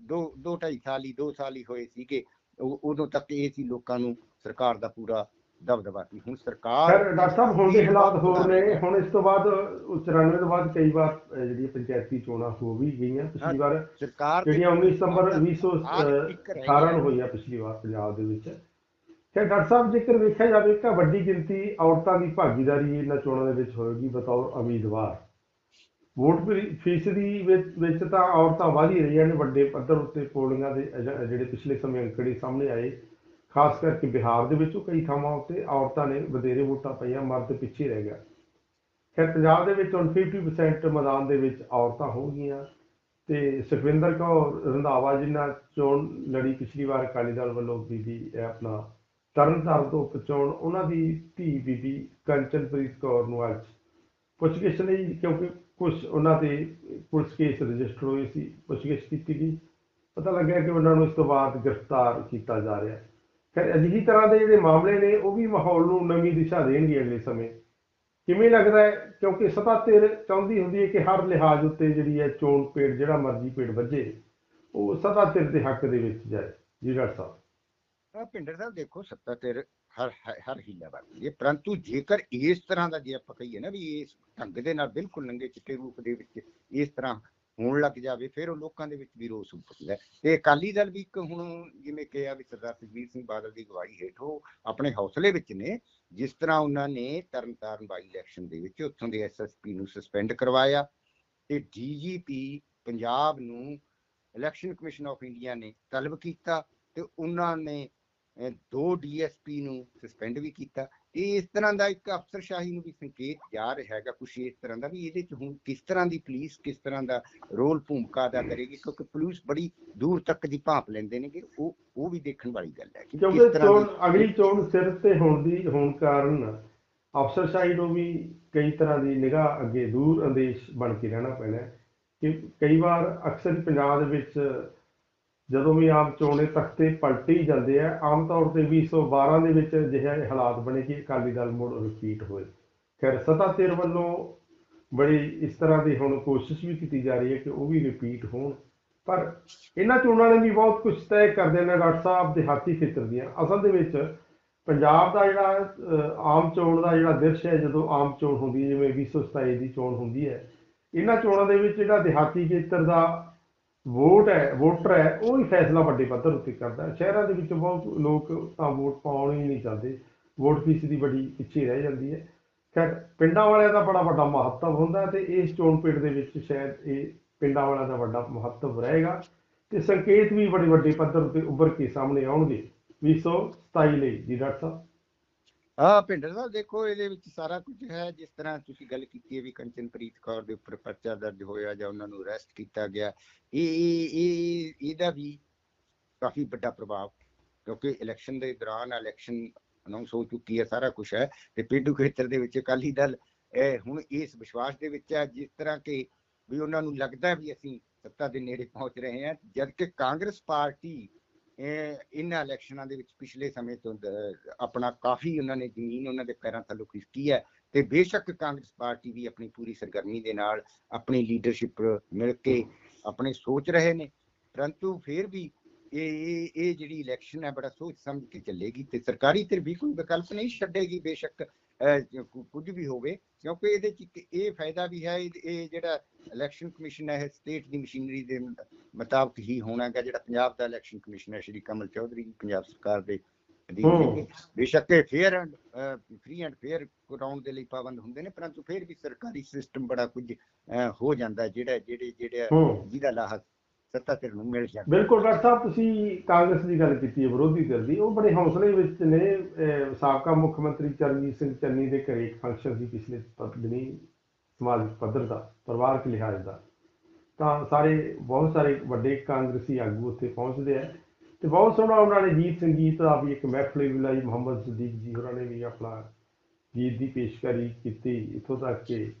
ਦੋ ਦੋ ਢਾਈ ਸਾਲ ਹੀ ਦੋ ਸਾਲ ਹੀ ਹੋਏ ਸੀਗੇ ਉ- ਉਦੋਂ ਤੱਕ ਇਹ ਸੀ ਲੋਕਾਂ ਨੂੰ ਸਰਕਾਰ ਦਾ ਪੂਰਾ ਦਬਦਬਾ ਸੀ। ਹੁਣ ਸਰਕਾਰ ਫਿਰ ਡਾਕਟਰ ਸਾਹਿਬ ਹੁਣ ਦੇ ਹਾਲਾਤ ਹੋਰ ਨੇ। ਹੁਣ ਇਸ ਤੋਂ ਬਾਅਦ ਉਹ 94 ਤੋਂ ਬਾਅਦ ਕਈ ਵਾਰ ਅਹ, ਜਿਹੜੀਆਂ ਪੰਚਾਇਤੀ ਚੋਣਾਂ ਹੋ ਵੀ ਗਈਆਂ ਪਿਛਲੀ ਵਾਰ ਸਰਕਾਰ ਜਿਹੜੀਆਂ 19 ਸਤੰਬਰ ਆਹ ਇੱਕ ਰਹਿ 2018 ਗਿਆ। ਨੂੰ ਹੋਈਆਂ ਪਿਛਲੀ ਵਾਰ ਪੰਜਾਬ ਦੇ ਵਿੱਚ। ਕਿ ਡਾਕਟਰ ਸਾਹਿਬ, ਜੇਕਰ ਵੇਖਿਆ ਜਾਵੇ ਤਾਂ ਵੱਡੀ ਗਿਣਤੀ ਔਰਤਾਂ ਦੀ ਭਾਗੀਦਾਰੀ ਇਹਨਾਂ ਚੋਣਾਂ ਦੇ ਵਿੱਚ ਹੋਏਗੀ, ਬਤੌਰ ਉਮੀਦਵਾਰ। ਵੋਟ ਫੀ- ਫੀਸਦੀ ਵਿੱਚ ਤਾਂ ਔਰਤਾਂ ਵਧ ਹੀ ਰਹੀਆਂ ਨੇ, ਵੱਡੇ ਪੱਧਰ ਉੱਤੇ ਪੋਲਿੰਗਾਂ ਦੇ ਜਿਹੜੇ ਪਿਛਲੇ ਸਮੇਂ ਅੰਕੜੇ ਸਾਹਮਣੇ ਆਏ। ਖਾਸ ਕਰਕੇ ਬਿਹਾਰ ਦੇ ਵਿੱਚੋਂ ਕਈ ਥਾਵਾਂ ਉੱਤੇ ਔਰਤਾਂ ਨੇ ਵਧੇਰੇ ਵੋਟਾਂ ਪਈਆਂ, ਮਰਦ ਪਿੱਛੇ ਰਹਿ ਗਿਆ। ਖੈਰ, ਪੰਜਾਬ ਦੇ ਵਿੱਚ ਹੁਣ 50% ਮੈਦਾਨ ਦੇ ਵਿੱਚ ਔਰਤਾਂ ਹੋਣਗੀਆਂ ਤੇ ਸੁਖਵਿੰਦਰ ਕੌਰ ਰੰਧਾਵਾ, ਜਿਨ੍ਹਾਂ ਚੋਣ ਲੜੀ ਪਿਛਲੀ ਵਾਰ ਅਕਾਲੀ ਦਲ ਵੱਲੋਂ ਬੀਬੀ ਆਪਣਾ ਤਰਨਤਾਰਨ ਤੋਂ ਪਹੁੰਚਾਉਣ ਉਹਨਾਂ ਦੀ ਧੀ ਬੀਬੀ ਕੰਚਨਪ੍ਰੀਤ ਕੌਰ ਨੂੰ ਅੱਜ ਪੁੱਛਗਿੱਛ ਲਈ, ਕਿਉਂਕਿ ਕੁਝ ਉਹਨਾਂ ਤੇ ਪੁਲਿਸ ਕੇਸ ਰਜਿਸਟਰ ਹੋਏ ਸੀ, ਪੁੱਛਗਿੱਛ ਕੀਤੀ ਗਈ। ਪਤਾ ਲੱਗਿਆ ਕਿ ਉਹਨਾਂ ਨੂੰ ਇਸ ਤੋਂ ਬਾਅਦ ਗ੍ਰਿਫਤਾਰ ਕੀਤਾ ਜਾ ਰਿਹਾ ਹੈ। ਫਿਰ ਅਜਿਹੀ ਤਰ੍ਹਾਂ ਦੇ ਜਿਹੜੇ ਮਾਮਲੇ ਨੇ, ਉਹ ਵੀ ਮਾਹੌਲ ਨੂੰ ਨਵੀਂ ਦਿਸ਼ਾ ਦੇਣਗੇ ਅਗਲੇ ਸਮੇਂ। ਕਿਵੇਂ ਲੱਗਦਾ ਹੈ? ਕਿਉਂਕਿ ਸਤਾ ਧਿਰ ਚਾਹੁੰਦੀ ਹੁੰਦੀ ਹੈ ਕਿ ਹਰ ਲਿਹਾਜ਼ ਉੱਤੇ ਜਿਹੜੀ ਹੈ ਚੋਣ ਪੇੜ, ਜਿਹੜਾ ਮਰਜ਼ੀ ਪੇੜ ਵੱਜੇ, ਉਹ ਸਤਾ ਧਿਰ ਦੇ ਹੱਕ ਦੇ ਵਿੱਚ ਜਾਏ। ਜੀ ਡਾਕਟਰ ਸਾਹਿਬ। ਭਿੰਡਰ ਸਾਹਿਬ ਦੇਖੋ, ਸੱਤਾ ਤੇ ਹਰ ਹਰ- ਹੀਲਾ ਵਰਤਦੀ ਹੈ। ਪਰੰਤੂ ਜੇਕਰ ਇਸ ਤਰ੍ਹਾਂ ਦਾ ਜੇ ਆਪਾਂ ਕਹੀਏ ਨਾ ਵੀ ਇਸ ਢੰਗ ਦੇ ਨਾਲ ਬਿਲਕੁਲ ਨੰਗੇ ਚਿੱਟੇ ਰੂਪ ਦੇ ਵਿੱਚ ਇਸ ਤਰ੍ਹਾਂ ਹੋਣ ਲੱਗ ਜਾਵੇ, ਫਿਰ ਉਹ ਲੋਕਾਂ ਦੇ ਵਿੱਚ ਵੀ ਰੋਸ ਉੱਠਦਾ ਤੇ ਅਕਾਲੀ ਦਲ ਵੀ ਇੱਕ ਹੁਣ ਜਿਵੇਂ ਕਿਹਾ ਵੀ ਸਰਦਾਰ ਸੁਖਬੀਰ ਸਿੰਘ ਬਾਦਲ ਦੀ ਅਗਵਾਈ ਹੇਠ ਆਪਣੇ ਹੌਸਲੇ ਵਿੱਚ ਨੇ, ਜਿਸ ਤਰ੍ਹਾਂ ਉਹਨਾਂ ਨੇ ਤਰਨਤਾਰਨ ਬਾਈ ਇਲੈਕਸ਼ਨ ਦੇ ਵਿੱਚ ਉੱਥੋਂ ਦੇ ਐਸਐਸਪੀ ਨੂੰ ਸਸਪੈਂਡ ਕਰਵਾਇਆ ਤੇ ਡੀਜੀਪੀ ਪੰਜਾਬ ਨੂੰ ਇਲੈਕਸ਼ਨ ਕਮਿਸ਼ਨ ਆਫ ਇੰਡੀਆ ਨੇ ਤਲਬ ਕੀਤਾ ਤੇ ਉਹਨਾਂ ਨੇ ਦੋ ਡੀਐਸਪੀ ਨੂੰ ਸਸਪੈਂਡ ਵੀ ਕੀਤਾ। ਇਹ ਇਸ ਤਰ੍ਹਾਂ ਦਾ ਇੱਕ ਅਫਸਰਸ਼ਾਹੀ ਨੂੰ ਵੀ ਸੰਕੇਤ ਜਾ ਰਿਹਾ ਹੈਗਾ ਕੁਛ ਇਸ ਤਰ੍ਹਾਂ ਦਾ ਵੀ ਇਹਦੇ ਚ ਹੁਣ ਕਿਸ ਤਰ੍ਹਾਂ ਦੀ ਪੁਲਿਸ ਕਿਸ ਤਰ੍ਹਾਂ ਦਾ ਰੋਲ ਭੂਮਿਕਾ ਅਦਾ ਕਰੇਗੀ ਕਿਉਂਕਿ ਪੁਲਿਸ ਬੜੀ ਦੂਰ ਤੱਕ ਦੀ ਭਾਂਪ ਲੈਂਦੇ ਨੇਗੇ ਉਹ ਉਹ ਵੀ ਦੇਖਣ ਵਾਲੀ ਗੱਲ ਹੈ ਕਿ ਕਿਉਂਕਿ ਚੋਣ ਅਗਲੀ ਚੋਣ ਸਿਰ ਤੇ ਹੋਣ ਦੀ ਹੋਣ ਕਾਰਨ ਅਫਸਰਸ਼ਾਹੀ ਨੂੰ ਵੀ ਕਈ ਤਰ੍ਹਾਂ ਦੀ ਨਿਗਾਹ ਅੱਗੇ ਦੂਰ ਅੰਦੇਸ਼ ਬਣ ਕੇ ਰਹਿਣਾ ਪੈਣਾ ਕਿ ਕਈ ਵਾਰ ਅਕਸਰ ਪੰਜਾਬ ਦੇ ਵਿੱਚ ਜਦੋਂ ਵੀ ਆਮ ਚੋਣੇ ਤਖਤੇ ਪਲਟੇ ਹੀ ਜਾਂਦੇ ਆ, ਆਮ ਤੌਰ ਤੇ 2012 ਦੇ ਵਿੱਚ ਅਜਿਹੇ ਹਾਲਾਤ ਬਣੇ ਕਿ ਅਕਾਲੀ ਦਲ ਮੁੜ ਰਿਪੀਟ ਹੋਏ। ਖੈਰ, ਸਤਾ ਤੇਰ ਵੱਲੋਂ ਬੜੀ ਇਸ ਤਰ੍ਹਾਂ ਦੀ ਹੁਣ ਕੋਸ਼ਿਸ਼ ਵੀ ਕੀਤੀ ਜਾ ਰਹੀ ਹੈ ਕਿ ਉਹ ਵੀ ਰਿਪੀਟ ਹੋਣ। ਪਰ ਇਹਨਾਂ ਚੋਣਾਂ ਨੇ ਵੀ ਬਹੁਤ ਕੁਝ ਤੈਅ ਕਰ ਦੇਣਾ ਡਾਕਟਰ ਸਾਹਿਬ ਦਿਹਾਤੀ ਖੇਤਰ ਦੀਆਂ। ਅਸਲ ਦੇ ਵਿੱਚ ਪੰਜਾਬ ਦਾ ਜਿਹੜਾ ਆਮ ਚੋਣ ਦਾ ਜਿਹੜਾ ਦ੍ਰਿਸ਼ ਹੈ, ਜਦੋਂ ਆਮ ਚੋਣ ਹੁੰਦੀ ਹੈ, ਜਿਵੇਂ 2027 ਦੀ ਚੋਣ ਹੁੰਦੀ ਹੈ, ਇਹਨਾਂ ਚੋਣਾਂ ਦੇ ਵਿੱਚ ਜਿਹੜਾ ਦਿਹਾਤੀ ਖੇਤਰ ਦਾ ਵੋਟ ਹੈ, ਵੋਟਰ ਹੈ, ਉਹ ਹੀ ਫੈਸਲਾ ਵੱਡੇ ਪੱਧਰ ਉੱਤੇ ਕਰਦਾ। ਹੈ ਸ਼ਹਿਰਾਂ ਦੇ ਵਿੱਚ ਬਹੁਤ ਲੋਕ ਤਾਂ ਵੋਟ ਪਾਉਣ ਹੀ ਨਹੀਂ ਜਾਂਦੇ। ਵੋਟ ਫੀਸ ਦੀ ਬੜੀ ਪਿੱਛੇ ਰਹਿ ਜਾਂਦੀ ਹੈ। ਖੈਰ, ਪਿੰਡਾਂ ਵਾਲਿਆਂ ਦਾ ਬੜਾ ਵੱਡਾ ਮਹੱਤਵ ਹੁੰਦਾ ਹੈ ਤੇ ਇਸ ਚੋਣ ਪਿੰਡ ਦੇ ਵਿੱਚ ਸ਼ਾਇਦ ਇਹ ਪਿੰਡਾਂ ਵਾਲਿਆਂ ਦਾ ਵੱਡਾ ਮਹੱਤਵ ਰਹੇਗਾ। ਤੇ ਸੰਕੇਤ ਵੀ ਬੜੇ ਵੱਡੇ ਪੱਧਰ ਉੱਤੇ ਉੱਭਰ ਕੇ ਸਾਹਮਣੇ ਆਉਣਗੇ। 2027 ਲਈ ਜੀ, ਡਾਕਟਰ ਸਾਹਿਬ। ਹਾਂ, ਭਿੰਡਰ ਸਾਹਿਬ ਦੇਖੋ, ਇਹਦੇ ਵਿੱਚ ਸਾਰਾ ਕੁਝ ਹੈ। ਜਿਸ ਤਰ੍ਹਾਂ ਤੁਸੀਂ ਗੱਲ ਕੀਤੀ ਹੈ ਵੀ ਕੰਚਨਪ੍ਰੀਤ ਕੌਰ ਦੇ ਉੱਪਰ ਪਰਚਾ ਦਰਜ ਹੋਇਆ ਜਾਂ ਉਹਨਾਂ ਨੂੰ ਅਰੈਸਟ ਕੀਤਾ ਗਿਆ, ਇਹ ਇਹ ਇਹਦਾ ਵੀ ਕਾਫੀ ਵੱਡਾ ਪ੍ਰਭਾਵ, ਕਿਉਂਕਿ ਇਲੈਕਸ਼ਨ ਦੇ ਦੌਰਾਨ ਇਲੈਕਸ਼ਨ ਅਨਾਉਂਸ ਹੋ ਚੁੱਕੀ ਹੈ, ਸਾਰਾ ਕੁਝ ਹੈ ਤੇ ਪੇਂਡੂ ਖੇਤਰ ਦੇ ਵਿੱਚ ਅਕਾਲੀ ਦਲ, ਇਹ ਹੁਣ ਇਸ ਵਿਸ਼ਵਾਸ ਦੇ ਵਿੱਚ ਹੈ, ਜਿਸ ਤਰ੍ਹਾਂ ਕਿ ਵੀ ਉਹਨਾਂ ਨੂੰ ਲੱਗਦਾ ਵੀ ਅਸੀਂ ਸੱਤਾ ਦੇ ਨੇੜੇ ਪਹੁੰਚ ਰਹੇ ਹਾਂ ਜਦ ਕਿ ਕਾਂਗਰਸ ਪਾਰਟੀ ਇਹਨਾਂ ਇਲੈਕਸ਼ਨਾਂ ਦੇ ਵਿੱਚ ਪਿਛਲੇ ਸਮੇਂ ਤੋਂ ਆਪਣਾ ਕਾਫੀ ਉਹਨਾਂ ਨੇ ਜ਼ਮੀਨ ਉਹਨਾਂ ਦੇ ਪੈਰਾਂ ਥੱਲੋਂ ਖਿਸਕੀ ਹੈ ਤੇ ਬੇਸ਼ੱਕ ਕਾਂਗਰਸ ਪਾਰਟੀ ਵੀ ਆਪਣੀ ਪੂਰੀ ਸਰਗਰਮੀ ਦੇ ਨਾਲ ਆਪਣੀ ਲੀਡਰਸ਼ਿਪ ਮਿਲ ਕੇ ਆਪਣੇ ਸੋਚ ਰਹੇ ਨੇ, ਪਰੰਤੂ ਫਿਰ ਵੀ ਇਹ ਇਹ ਜਿਹੜੀ ਇਲੈਕਸ਼ਨ ਹੈ ਬੜਾ ਸੋਚ ਸਮਝ ਕੇ ਚੱਲੇਗੀ ਤੇ ਸਰਕਾਰੀ ਤੇ ਵੀ ਕੋਈ ਵਿਕਲਪ ਨਹੀਂ ਛੱਡੇਗੀ ਬੇਸ਼ੱਕ ਕੁਝ ਵੀ ਹੋਵੇ ਕਿਉਂਕਿ ਇਹਦੇ ਚ ਇਹ ਫਾਇਦਾ ਵੀ ਹੈ ਇਹ ਜਿਹੜਾ ਇਲੈਕਸ਼ਨ ਕਮਿਸ਼ਨ ਹੈ ਸਟੇਟ ਦੀ ਮਸ਼ੀਨਰੀ ਦੇ ਮੁਤਾਬਕ ਹੀ ਹੋਣਾ ਹੈਗਾ ਜਿਹੜਾ ਪੰਜਾਬ ਦਾ ਇਲੈਕਸ਼ਨ ਕਮਿਸ਼ਨ ਹੈ ਸ਼੍ਰੀ ਕਮਲ ਚੌਧਰੀ ਪੰਜਾਬ ਸਰਕਾਰ ਦੇ ਅਧੀਨ। ਬੇਸ਼ੱਕ ਇਹ fair and free and fair ਕਰਾਉਣ ਦੇ ਲਈ ਪਾਬੰਦ ਹੁੰਦੇ ਨੇ ਪਰੰਤੂ ਫਿਰ ਵੀ ਸਰਕਾਰੀ ਸਿਸਟਮ ਬੜਾ ਕੁਝ ਹੋ ਜਾਂਦਾ ਹੈ, ਜਿਹੜਾ ਜਿਹੜੇ ਜਿਹੜੇ ਹੂੰ ਜਿਹਦਾ ਲਾਹਾ ਸੱਤਾ ਧਿਰ ਨੂੰ ਮਿਲ ਜਾਂਦਾ ਬਿਲਕੁਲ, ਡਾਕਟਰ ਸਾਹਿਬ, ਤੁਸੀਂ ਕਾਂਗਰਸ ਦੀ ਗੱਲ ਕੀਤੀ ਹੈ, ਵਿਰੋਧੀ ਧਿਰ ਦੀ। ਉਹ ਬੜੇ ਹੌਸਲੇ ਵਿੱਚ ਨੇ ਸਾਬਕਾ ਮੁੱਖ ਮੰਤਰੀ ਚਰਨਜੀਤ ਸਿੰਘ ਚੰਨੀ ਦੇ ਘਰੇ ਇੱਕ ਫੰਕਸ਼ਨ ਸੀ ਪਿਛਲੇ ਪ- ਦਿਨੀ ਸਮਾਜਿਕ ਪੱਧਰ ਦਾ, ਪਰਿਵਾਰਕ ਲਿਹਾਜ਼ ਦਾ। ਤਾਂ ਸਾਰੇ, ਬਹੁਤ ਸਾਰੇ ਵੱਡੇ ਕਾਂਗਰਸੀ ਆਗੂ ਉੱਥੇ ਪਹੁੰਚਦੇ ਆ। ਤੇ ਬਹੁਤ ਸੋਹਣਾ ਉਹਨਾਂ ਨੇ ਗੀਤ ਸੰਗੀਤ ਦਾ ਵੀ ਇੱਕ ਮਹਿਫਲ ਵੀ ਲਾਈ, ਮੁਹੰਮਦ ਸਦੀਕ ਜੀ ਹੋਰਾਂ ਨੇ ਵੀ ਆਪਣਾ ਗੀਤ ਦੀ ਪੇਸ਼ਕਾਰੀ ਕੀਤੀ। ਇੱਥੋਂ ਤੱਕ ਕਿ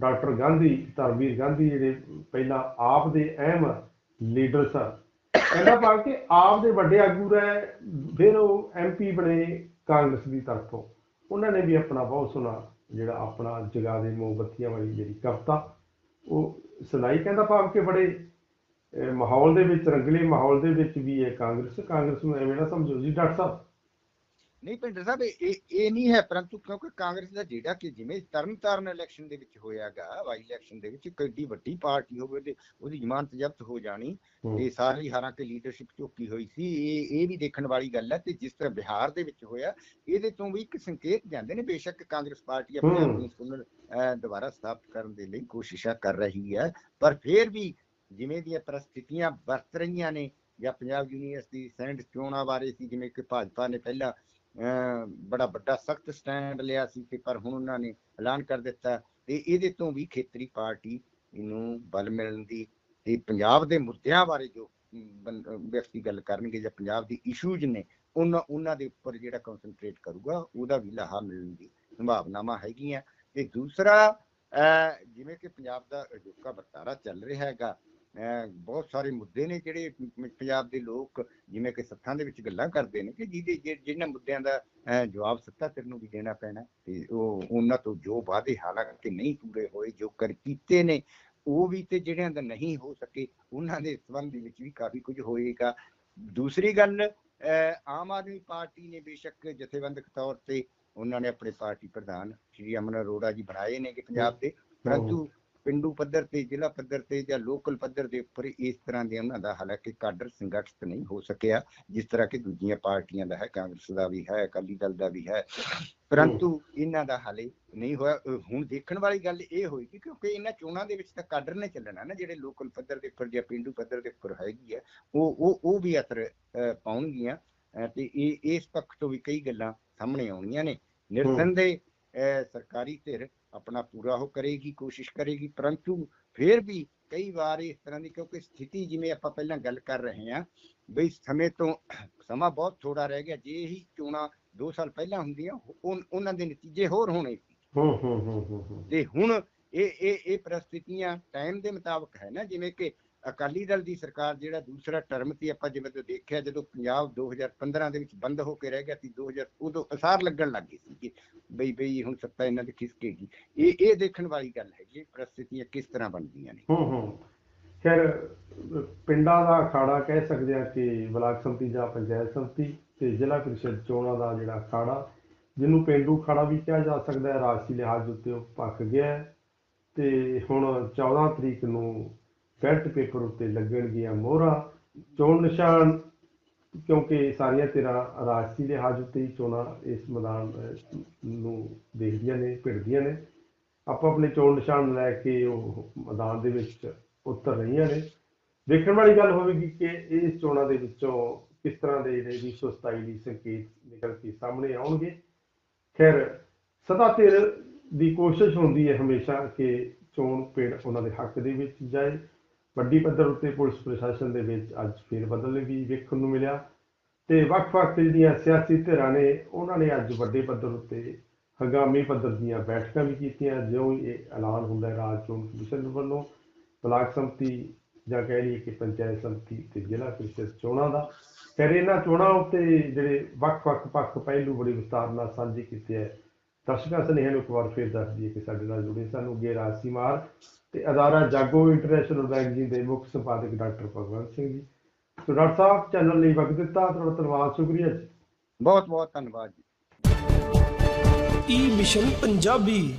ਡਾਕਟਰ ਗਾਂਧੀ, ਧਰਮਵੀਰ ਗਾਂਧੀ ਜਿਹੜੇ ਪਹਿਲਾਂ ਆਪ ਦੇ ਅਹਿਮ ਲੀਡਰ ਸਨ। ਕਹਿੰਦਾ ਭਾਵ ਕਿ ਆਪ ਦੇ ਵੱਡੇ ਆਗੂ ਰਹੇ, ਫਿਰ ਉਹ ਐਮਪੀ ਬਣੇ ਕਾਂਗਰਸ ਦੀ ਤਰਫੋਂ। ਉਹਨਾਂ ਨੇ ਵੀ ਆਪਣਾ ਬਹੁਤ ਸੋਹਣਾ ਜਿਹੜਾ ਆਪਣਾ ਜਗਾ ਦੇ ਮੋਮਬੱਤੀਆਂ ਵਾਲੀ ਜਿਹੜੀ ਕਵਿਤਾ, ਉਹ ਸੁਣਾਈ। ਕਹਿੰਦਾ ਭਾਵ ਕਿ ਬੜੇ ਮਾਹੌਲ ਦੇ ਵਿੱਚ, ਰੰਗਲੇ ਮਾਹੌਲ ਦੇ ਵਿੱਚ ਵੀ ਹੈ ਕਾਂਗਰਸ ਕਾਂਗਰਸ ਨੂੰ ਐਵੇਂ ਨਾ ਸਮਝੋ ਜੀ, ਡਾਕਟਰ ਸਾਹਿਬ। ਨਹੀਂ ਪਿੰਡਰ ਸਾਹਿਬ ਇਹ ਇਹ ਨਹੀਂ ਹੈ ਪਰੰਤੂ ਕਿਉਂਕਿ ਕਾਂਗਰਸ ਦਾ ਜਿਹੜਾ ਕਿ ਜਿਵੇਂ ਤਰਨਤਾਰਨ ਇਲੈਕਸ਼ਨ ਦੇ ਵਿੱਚ ਹੋਇਆਗਾ ਵਾਈ ਇਲੈਕਸ਼ਨ ਦੇ ਵਿੱਚ ਇੱਕ ਏਡੀ ਵੱਡੀ ਪਾਰਟੀ ਹੋਵੇ ਤੇ ਉਹਦੀ ਜ਼ਮਾਨਤ ਜ਼ਬਤ ਹੋ ਜਾਣੀ। ਤੇ ਸਾਰੀ ਹਾਲਾਂਕਿ ਲੀਡਰਸ਼ਿਪ ਝੁਕੀ ਹੋਈ ਸੀ ਇਹ ਇਹ ਵੀ ਦੇਖਣ ਵਾਲੀ ਗੱਲ ਹੈ ਤੇ ਜਿਸ ਤਰ੍ਹਾਂ ਬਿਹਾਰ ਦੇ ਵਿੱਚ ਹੋਇਆ ਇਹਦੇ ਤੋਂ ਵੀ ਇੱਕ ਸੰਕੇਤ ਜਾਂਦੇ ਨੇ ਬੇਸ਼ੱਕ ਕਾਂਗਰਸ ਪਾਰਟੀ ਆਪਣੇ। ਆਪ ਨੂੰ ਅਹ, ਦੁਬਾਰਾ ਸਥਾਪਿਤ ਕਰਨ ਦੇ ਲਈ ਕੋਸ਼ਿਸ਼ਾਂ ਕਰ ਰਹੀ ਹੈ ਪਰ ਫਿਰ ਵੀ ਜਿਵੇਂ ਦੀਆਂ ਪ੍ਰਸਥਿਤੀਆਂ ਵਰਤ ਰਹੀਆਂ ਨੇ ਜਾਂ ਪੰਜਾਬ ਯੂਨੀਵਰਸਿਟੀ ਸੈਂਡ ਚੋਣਾਂ ਬਾਰੇ ਸੀ ਜਿਵੇਂ ਕਿ ਭਾਜਪਾ ਨੇ ਪਹਿਲਾਂ ਬੜਾ ਵੱਡਾ ਸਖਤ ਸਟੈਂਡ ਲਿਆ ਸੀ ਤੇ ਪਰ ਹੁਣ ਉਹਨਾਂ ਨੇ ਐਲਾਨ ਕਰ ਦਿੱਤਾ ਤੇ ਇਹਦੇ ਤੋਂ ਵੀ ਖੇਤਰੀ ਪਾਰਟੀ ਨੂੰ ਬਲ ਮਿਲਣ ਦੀ ਤੇ ਪੰਜਾਬ ਦੇ ਮੁੱਦਿਆਂ ਬਾਰੇ ਜੋ ਵਿਅਕਤੀ ਗੱਲ ਕਰਨਗੇ ਜਾਂ ਪੰਜਾਬ ਦੀ ਇਸ਼ੂਜ਼ ਨੇ ਉਹਨਾਂ ਉਹਨਾਂ ਦੇ ਉੱਪਰ ਜਿਹੜਾ ਕਨਸੈਂਟਰੇਟ ਕਰੂਗਾ ਉਹਦਾ ਵੀ ਲਾਹਾ ਮਿਲਣ ਦੀ ਸੰਭਾਵਨਾਵਾਂ ਹੈਗੀਆਂ। ਤੇ ਦੂਸਰਾ ਅਹ, ਜਿਵੇਂ ਕਿ ਪੰਜਾਬ ਦਾ ਅਜੋਕਾ ਵਰਤਾਰਾ ਚੱਲ ਰਿਹਾ ਹੈਗਾ ਬਹੁਤ ਸਾਰੇ ਮੁੱਦੇ ਨੇ ਜਿਹੜੇ ਪੰਜਾਬ ਦੇ ਲੋਕ ਜਿਵੇਂ ਕਿ ਸੱਥਾਂ ਦੇ ਵਿੱਚ ਗੱਲਾਂ ਕਰਦੇ ਨੇ ਕਿ ਜਿਹਦੇ ਜਿ- ਜਿਨ੍ਹਾਂ ਮੁੱਦਿਆਂ ਦਾ ਜਵਾਬ ਸੱਤਾ ਤੇਰੇ ਨੂੰ ਵੀ ਦੇਣਾ ਪੈਣਾ ਤੇ ਉਹ ਉਹਨਾਂ ਤੋਂ ਜੋ ਵਾਅਦੇ ਹਾਲਾਂਕਿ ਨਹੀਂ ਪੂਰੇ ਹੋਏ ਜੋ ਕਰ ਕੀਤੇ ਨੇ ਉਹ ਵੀ ਤੇ ਜਿਹੜਿਆਂ ਦਾ ਨਹੀਂ ਹੋ ਸਕੇ ਉਹਨਾਂ ਦੇ ਸੰਬੰਧ ਦੇ ਵਿੱਚ ਵੀ ਕਾਫੀ ਕੁਝ ਹੋਏਗਾ। ਦੂਸਰੀ ਗੱਲ ਆਮ ਆਦਮੀ ਪਾਰਟੀ ਨੇ ਬੇਸ਼ੱਕ ਜਥੇਬੰਦਕ ਤੌਰ ਤੇ ਉਹਨਾਂ ਨੇ ਆਪਣੇ ਪਾਰਟੀ ਪ੍ਰਧਾਨ ਸ਼੍ਰੀ ਅਮਨ ਅਰੋੜਾ ਜੀ ਬਣਾਏ ਨੇ ਕਿ ਪੰਜਾਬ ਦੇ ਪਰੰਤੂ ਪਿੰਡੂ ਪੱਧਰ ਤੇ ਜ਼ਿਲ੍ਹਾ ਪੱਧਰ ਤੇ ਜਾਂ ਲੋਕਲ ਪੱਧਰ ਦੇ ਉੱਪਰ ਇਸ ਤਰ੍ਹਾਂ ਦੇ ਉਹਨਾਂ ਦਾ ਹਾਲਾਂਕਿ ਕਾਡਰ ਸੰਗਠਿਤ ਨਹੀਂ ਹੋ ਸਕਿਆ ਜਿਸ ਤਰ੍ਹਾਂ ਕਿ ਦੂਜੀਆਂ ਪਾਰਟੀਆਂ ਦਾ ਹੈ ਕਾਂਗਰਸ ਦਾ ਵੀ ਹੈ ਅਕਾਲੀ ਦਲ ਦਾ ਵੀ ਹੈ। ਪਰੰਤੂ ਇਹਨਾਂ ਦਾ ਹਾਲੇ ਨਹੀਂ ਹੋਇਆ। ਹੁਣ ਦੇਖਣ ਵਾਲੀ ਗੱਲ ਇਹ ਹੋਏਗੀ ਕਿਉਂਕਿ ਇਹਨਾਂ ਚੋਣਾਂ ਦੇ ਵਿੱਚ ਤਾਂ ਕਾਡਰ ਨੇ ਚੱਲਣਾ ਨਾ ਜਿਹੜੇ ਲੋਕਲ ਪੱਧਰ ਦੇ ਉੱਪਰ ਜਾਂ ਪਿੰਡੂ ਪੱਧਰ ਦੇ ਉੱਪਰ ਹੈਗੀ ਹੈ ਉਹ ਉਹ ਉਹ ਵੀ ਅਸਰ ਪਾਉਣਗੀਆਂ। ਤੇ ਇਹ ਇਸ ਪੱਖ ਤੋਂ ਵੀ ਕਈ ਗੱਲਾਂ ਸਾਹਮਣੇ ਆਉਣੀਆਂ ਨੇ। ਨਿਰਸੰਦੇਹ ਅਹ, ਸਰਕਾਰੀ ਧਿਰ ਆਪਣਾ ਪੂਰਾ ਉਹ ਕਰੇਗੀ ਕੋਸ਼ਿਸ਼ ਕਰੇਗੀ ਪਰੰਤੂ ਫਿਰ ਵੀ ਕਈ ਵਾਰ ਇਸ ਤਰ੍ਹਾਂ ਦੀ ਕਿਉਂਕਿ ਸਥਿਤੀ ਜਿਵੇਂ ਆਪਾਂ ਪਹਿਲਾਂ ਗੱਲ ਕਰ ਰਹੇ ਹਾਂ ਬਈ ਸਮੇਂ ਤੋਂ ਸਮਾਂ ਬਹੁਤ ਥੋੜਾ ਰਹਿ ਗਿਆ ਜੇ ਹੀ ਚੋਣਾਂ 2 ਸਾਲ ਪਹਿਲਾਂ ਹੁੰਦੀਆਂ ਉਹ- ਉਹਨਾਂ ਦੇ ਨਤੀਜੇ ਹੋਰ ਹੋਣੇ ਸੀ। ਹੂੰ ਹੂੰ ਹੂੰ ਹੂੰ ਹੂੰ। ਤੇ ਹੁਣ ਇਹ ਇਹ ਇਹ ਪ੍ਰਸਥਿਤੀਆਂ ਟਾਈਮ ਦੇ ਮੁਤਾਬਕ ਹੈ ਨਾ ਜਿਵੇਂ ਕਿ ਅਕਾਲੀ ਦਲ ਦੀ ਸਰਕਾਰ ਜਿਹੜਾ ਦੂਸਰਾ ਟਰਮ ਸੀ, ਆਪਾਂ ਜਿਵੇਂ ਤੋਂ ਦੇਖਿਆ, ਜਦੋਂ ਪੰਜਾਬ 2015 ਦੇ ਵਿੱਚ ਬੰਦ ਹੋ ਕੇ ਰਹਿ ਗਿਆ ਸੀ 2000 ਉਦੋਂ ਅਸਾਰ ਲੱਗਣ ਲੱਗ ਗਈ ਸੀ ਕਿ ਬਈ ਬਈ ਹੁਣ ਸੱਤਾ ਇਹਨਾਂ ਦੀ ਖਿਸਕੇਗੀ। ਇਹ ਇਹ ਦੇਖਣ ਵਾਲੀ ਗੱਲ ਹੈ ਕਿ ਪ੍ਰਸਥਿਤੀਆਂ ਕਿਸ ਤਰ੍ਹਾਂ ਬਣਦੀਆਂ ਨੇ। ਹੂੰ ਹੂੰ। ਖੈਰ, ਪਿੰਡਾਂ ਦਾ ਅਖਾੜਾ ਕਹਿ ਸਕਦੇ ਆ ਕਿ ਬਲਾਕ ਸੰਮਤੀ ਜਾਂ ਪੰਚਾਇਤ ਸੰਮਤੀ ਤੇ ਜ਼ਿਲ੍ਹਾ ਪ੍ਰੀਸ਼ਦ ਚੋਣਾਂ ਦਾ ਜਿਹੜਾ ਅਖਾੜਾ, ਜਿਹਨੂੰ ਪਿੰਡੂ ਅਖਾੜਾ ਵੀ ਕਿਹਾ ਜਾ ਸਕਦਾ ਹੈ ਰਾਜਸੀ ਲਿਹਾਜ਼ ਉੱਤੇ ਉਹ ਪੱਕ ਗਿਆ ਤੇ ਹੁਣ 14 ਤਰੀਕ ਨੂੰ ਬੈਲਟ ਪੇਪਰ ਉੱਤੇ ਲੱਗਣਗੀਆਂ ਮੋਹਰਾਂ, ਚੋਣ ਨਿਸ਼ਾਨ, ਕਿਉਂਕਿ ਸਾਰੀਆਂ ਧਿਰਾਂ ਰਾਜਸੀ ਦੇ ਲਿਹਾਜ਼ ਉੱਤੇ ਹੀ ਚੋਣਾਂ ਇਸ ਮੈਦਾਨ ਨੂੰ ਦੇਖਦੀਆਂ ਨੇ, ਭਿੜਦੀਆਂ ਨੇ। ਆਪਾਂ ਆਪਣੇ ਚੋਣ ਨਿਸ਼ਾਨ ਲੈ ਕੇ ਉਹ ਮੈਦਾਨ ਦੇ ਵਿੱਚ ਉਤਰ ਰਹੀਆਂ ਨੇ। ਦੇਖਣ ਵਾਲੀ ਗੱਲ ਹੋਵੇਗੀ ਕਿ ਇਸ ਚੋਣਾਂ ਦੇ ਵਿੱਚੋਂ ਕਿਸ ਤਰ੍ਹਾਂ ਦੇ ਜਿਹੜੇ 227 ਦੀ ਸੰਕੇਤ ਨਿਕਲ ਕੇ ਸਾਹਮਣੇ ਆਉਣਗੇ। ਖੈਰ, ਸਦਾ ਧਿਰ ਦੀ ਕੋਸ਼ਿਸ਼ ਹੁੰਦੀ ਹੈ ਹਮੇਸ਼ਾ ਕਿ ਚੋਣ ਪੇੜ ਉਹਨਾਂ ਦੇ ਹੱਕ ਦੇ ਵਿੱਚ ਜਾਏ। ਵੱਡੀ ਪੱਧਰ ਉੱਤੇ ਪੁਲਿਸ ਪ੍ਰਸ਼ਾਸਨ ਦੇ ਵਿੱਚ ਅੱਜ ਫੇਰ ਬਦਲ ਵੀ ਵੇਖਣ ਨੂੰ ਮਿਲਿਆ ਤੇ ਵੱਖ-ਵੱਖ ਜਿਹੜੀਆਂ ਸਿਆਸੀ ਧਿਰਾਂ ਨੇ, ਉਹਨਾਂ ਨੇ ਅੱਜ ਵੱਡੇ ਪੱਧਰ ਉੱਤੇ ਹੰਗਾਮੀ ਪੱਧਰ ਦੀਆਂ ਬੈਠਕਾਂ ਵੀ ਕੀਤੀਆਂ, ਜਿਉਂ ਹੀ ਇਹ ਐਲਾਨ ਹੁੰਦਾ ਹੈ ਰਾਜ ਚੋਣ ਕਮਿਸ਼ਨ ਵੱਲੋਂ। ਬਲਾਕ ਸੰਮਤੀ ਜਾਂ ਕਹਿ ਲਈਏ ਕਿ ਪੰਚਾਇਤ ਸੰਮਤੀ ਤੇ ਜ਼ਿਲ੍ਹਾ ਪ੍ਰੀਸ਼ਦ ਚੋਣਾਂ ਦਾ ਫਿਰ ਇਹਨਾਂ ਚੋਣਾਂ ਉੱਤੇ ਜਿਹੜੇ ਵੱਖ-ਵੱਖ ਪੱਖ ਪਹਿਲੂ ਬੜੀ ਵਿਸਤਾਰ ਨਾਲ ਸਾਂਝੇ ਕੀਤੇ ਹੈ। ਦਰਸ਼ਕਾਂ ਸਨੇਹਲ ਇੱਕ ਵਾਰ ਫੇਰ ਦੱਸ ਦਈਏ ਕਿ ਸਾਡੇ ਨਾਲ ਜੁੜੇ ਸਾਨੂੰ ਅੱਗੇ ਰਾਜਸੀ ਮਾਰ ਤੇ ਅਦਾਰਾ ਜਾਗੋ ਇੰਟਰਨੈਸ਼ਨਲ ਬੈਂਕ ਜੀ ਦੇ ਮੁੱਖ ਸੰਪਾਦਕ doctor Bhagwant Singh ji. So doctor ਸਾਹਿਬ ਚੈਨਲ ਲਈ ਵਕਤ ਦਿੱਤਾ ਤੁਹਾਡਾ ਧੰਨਵਾਦ ਸ਼ੁਕਰੀਆ ਜੀ। ਬਹੁਤ ਬਹੁਤ ਧੰਨਵਾਦ ਜੀ। ਈ ਮਿਸ਼ਨ ਪੰਜਾਬੀ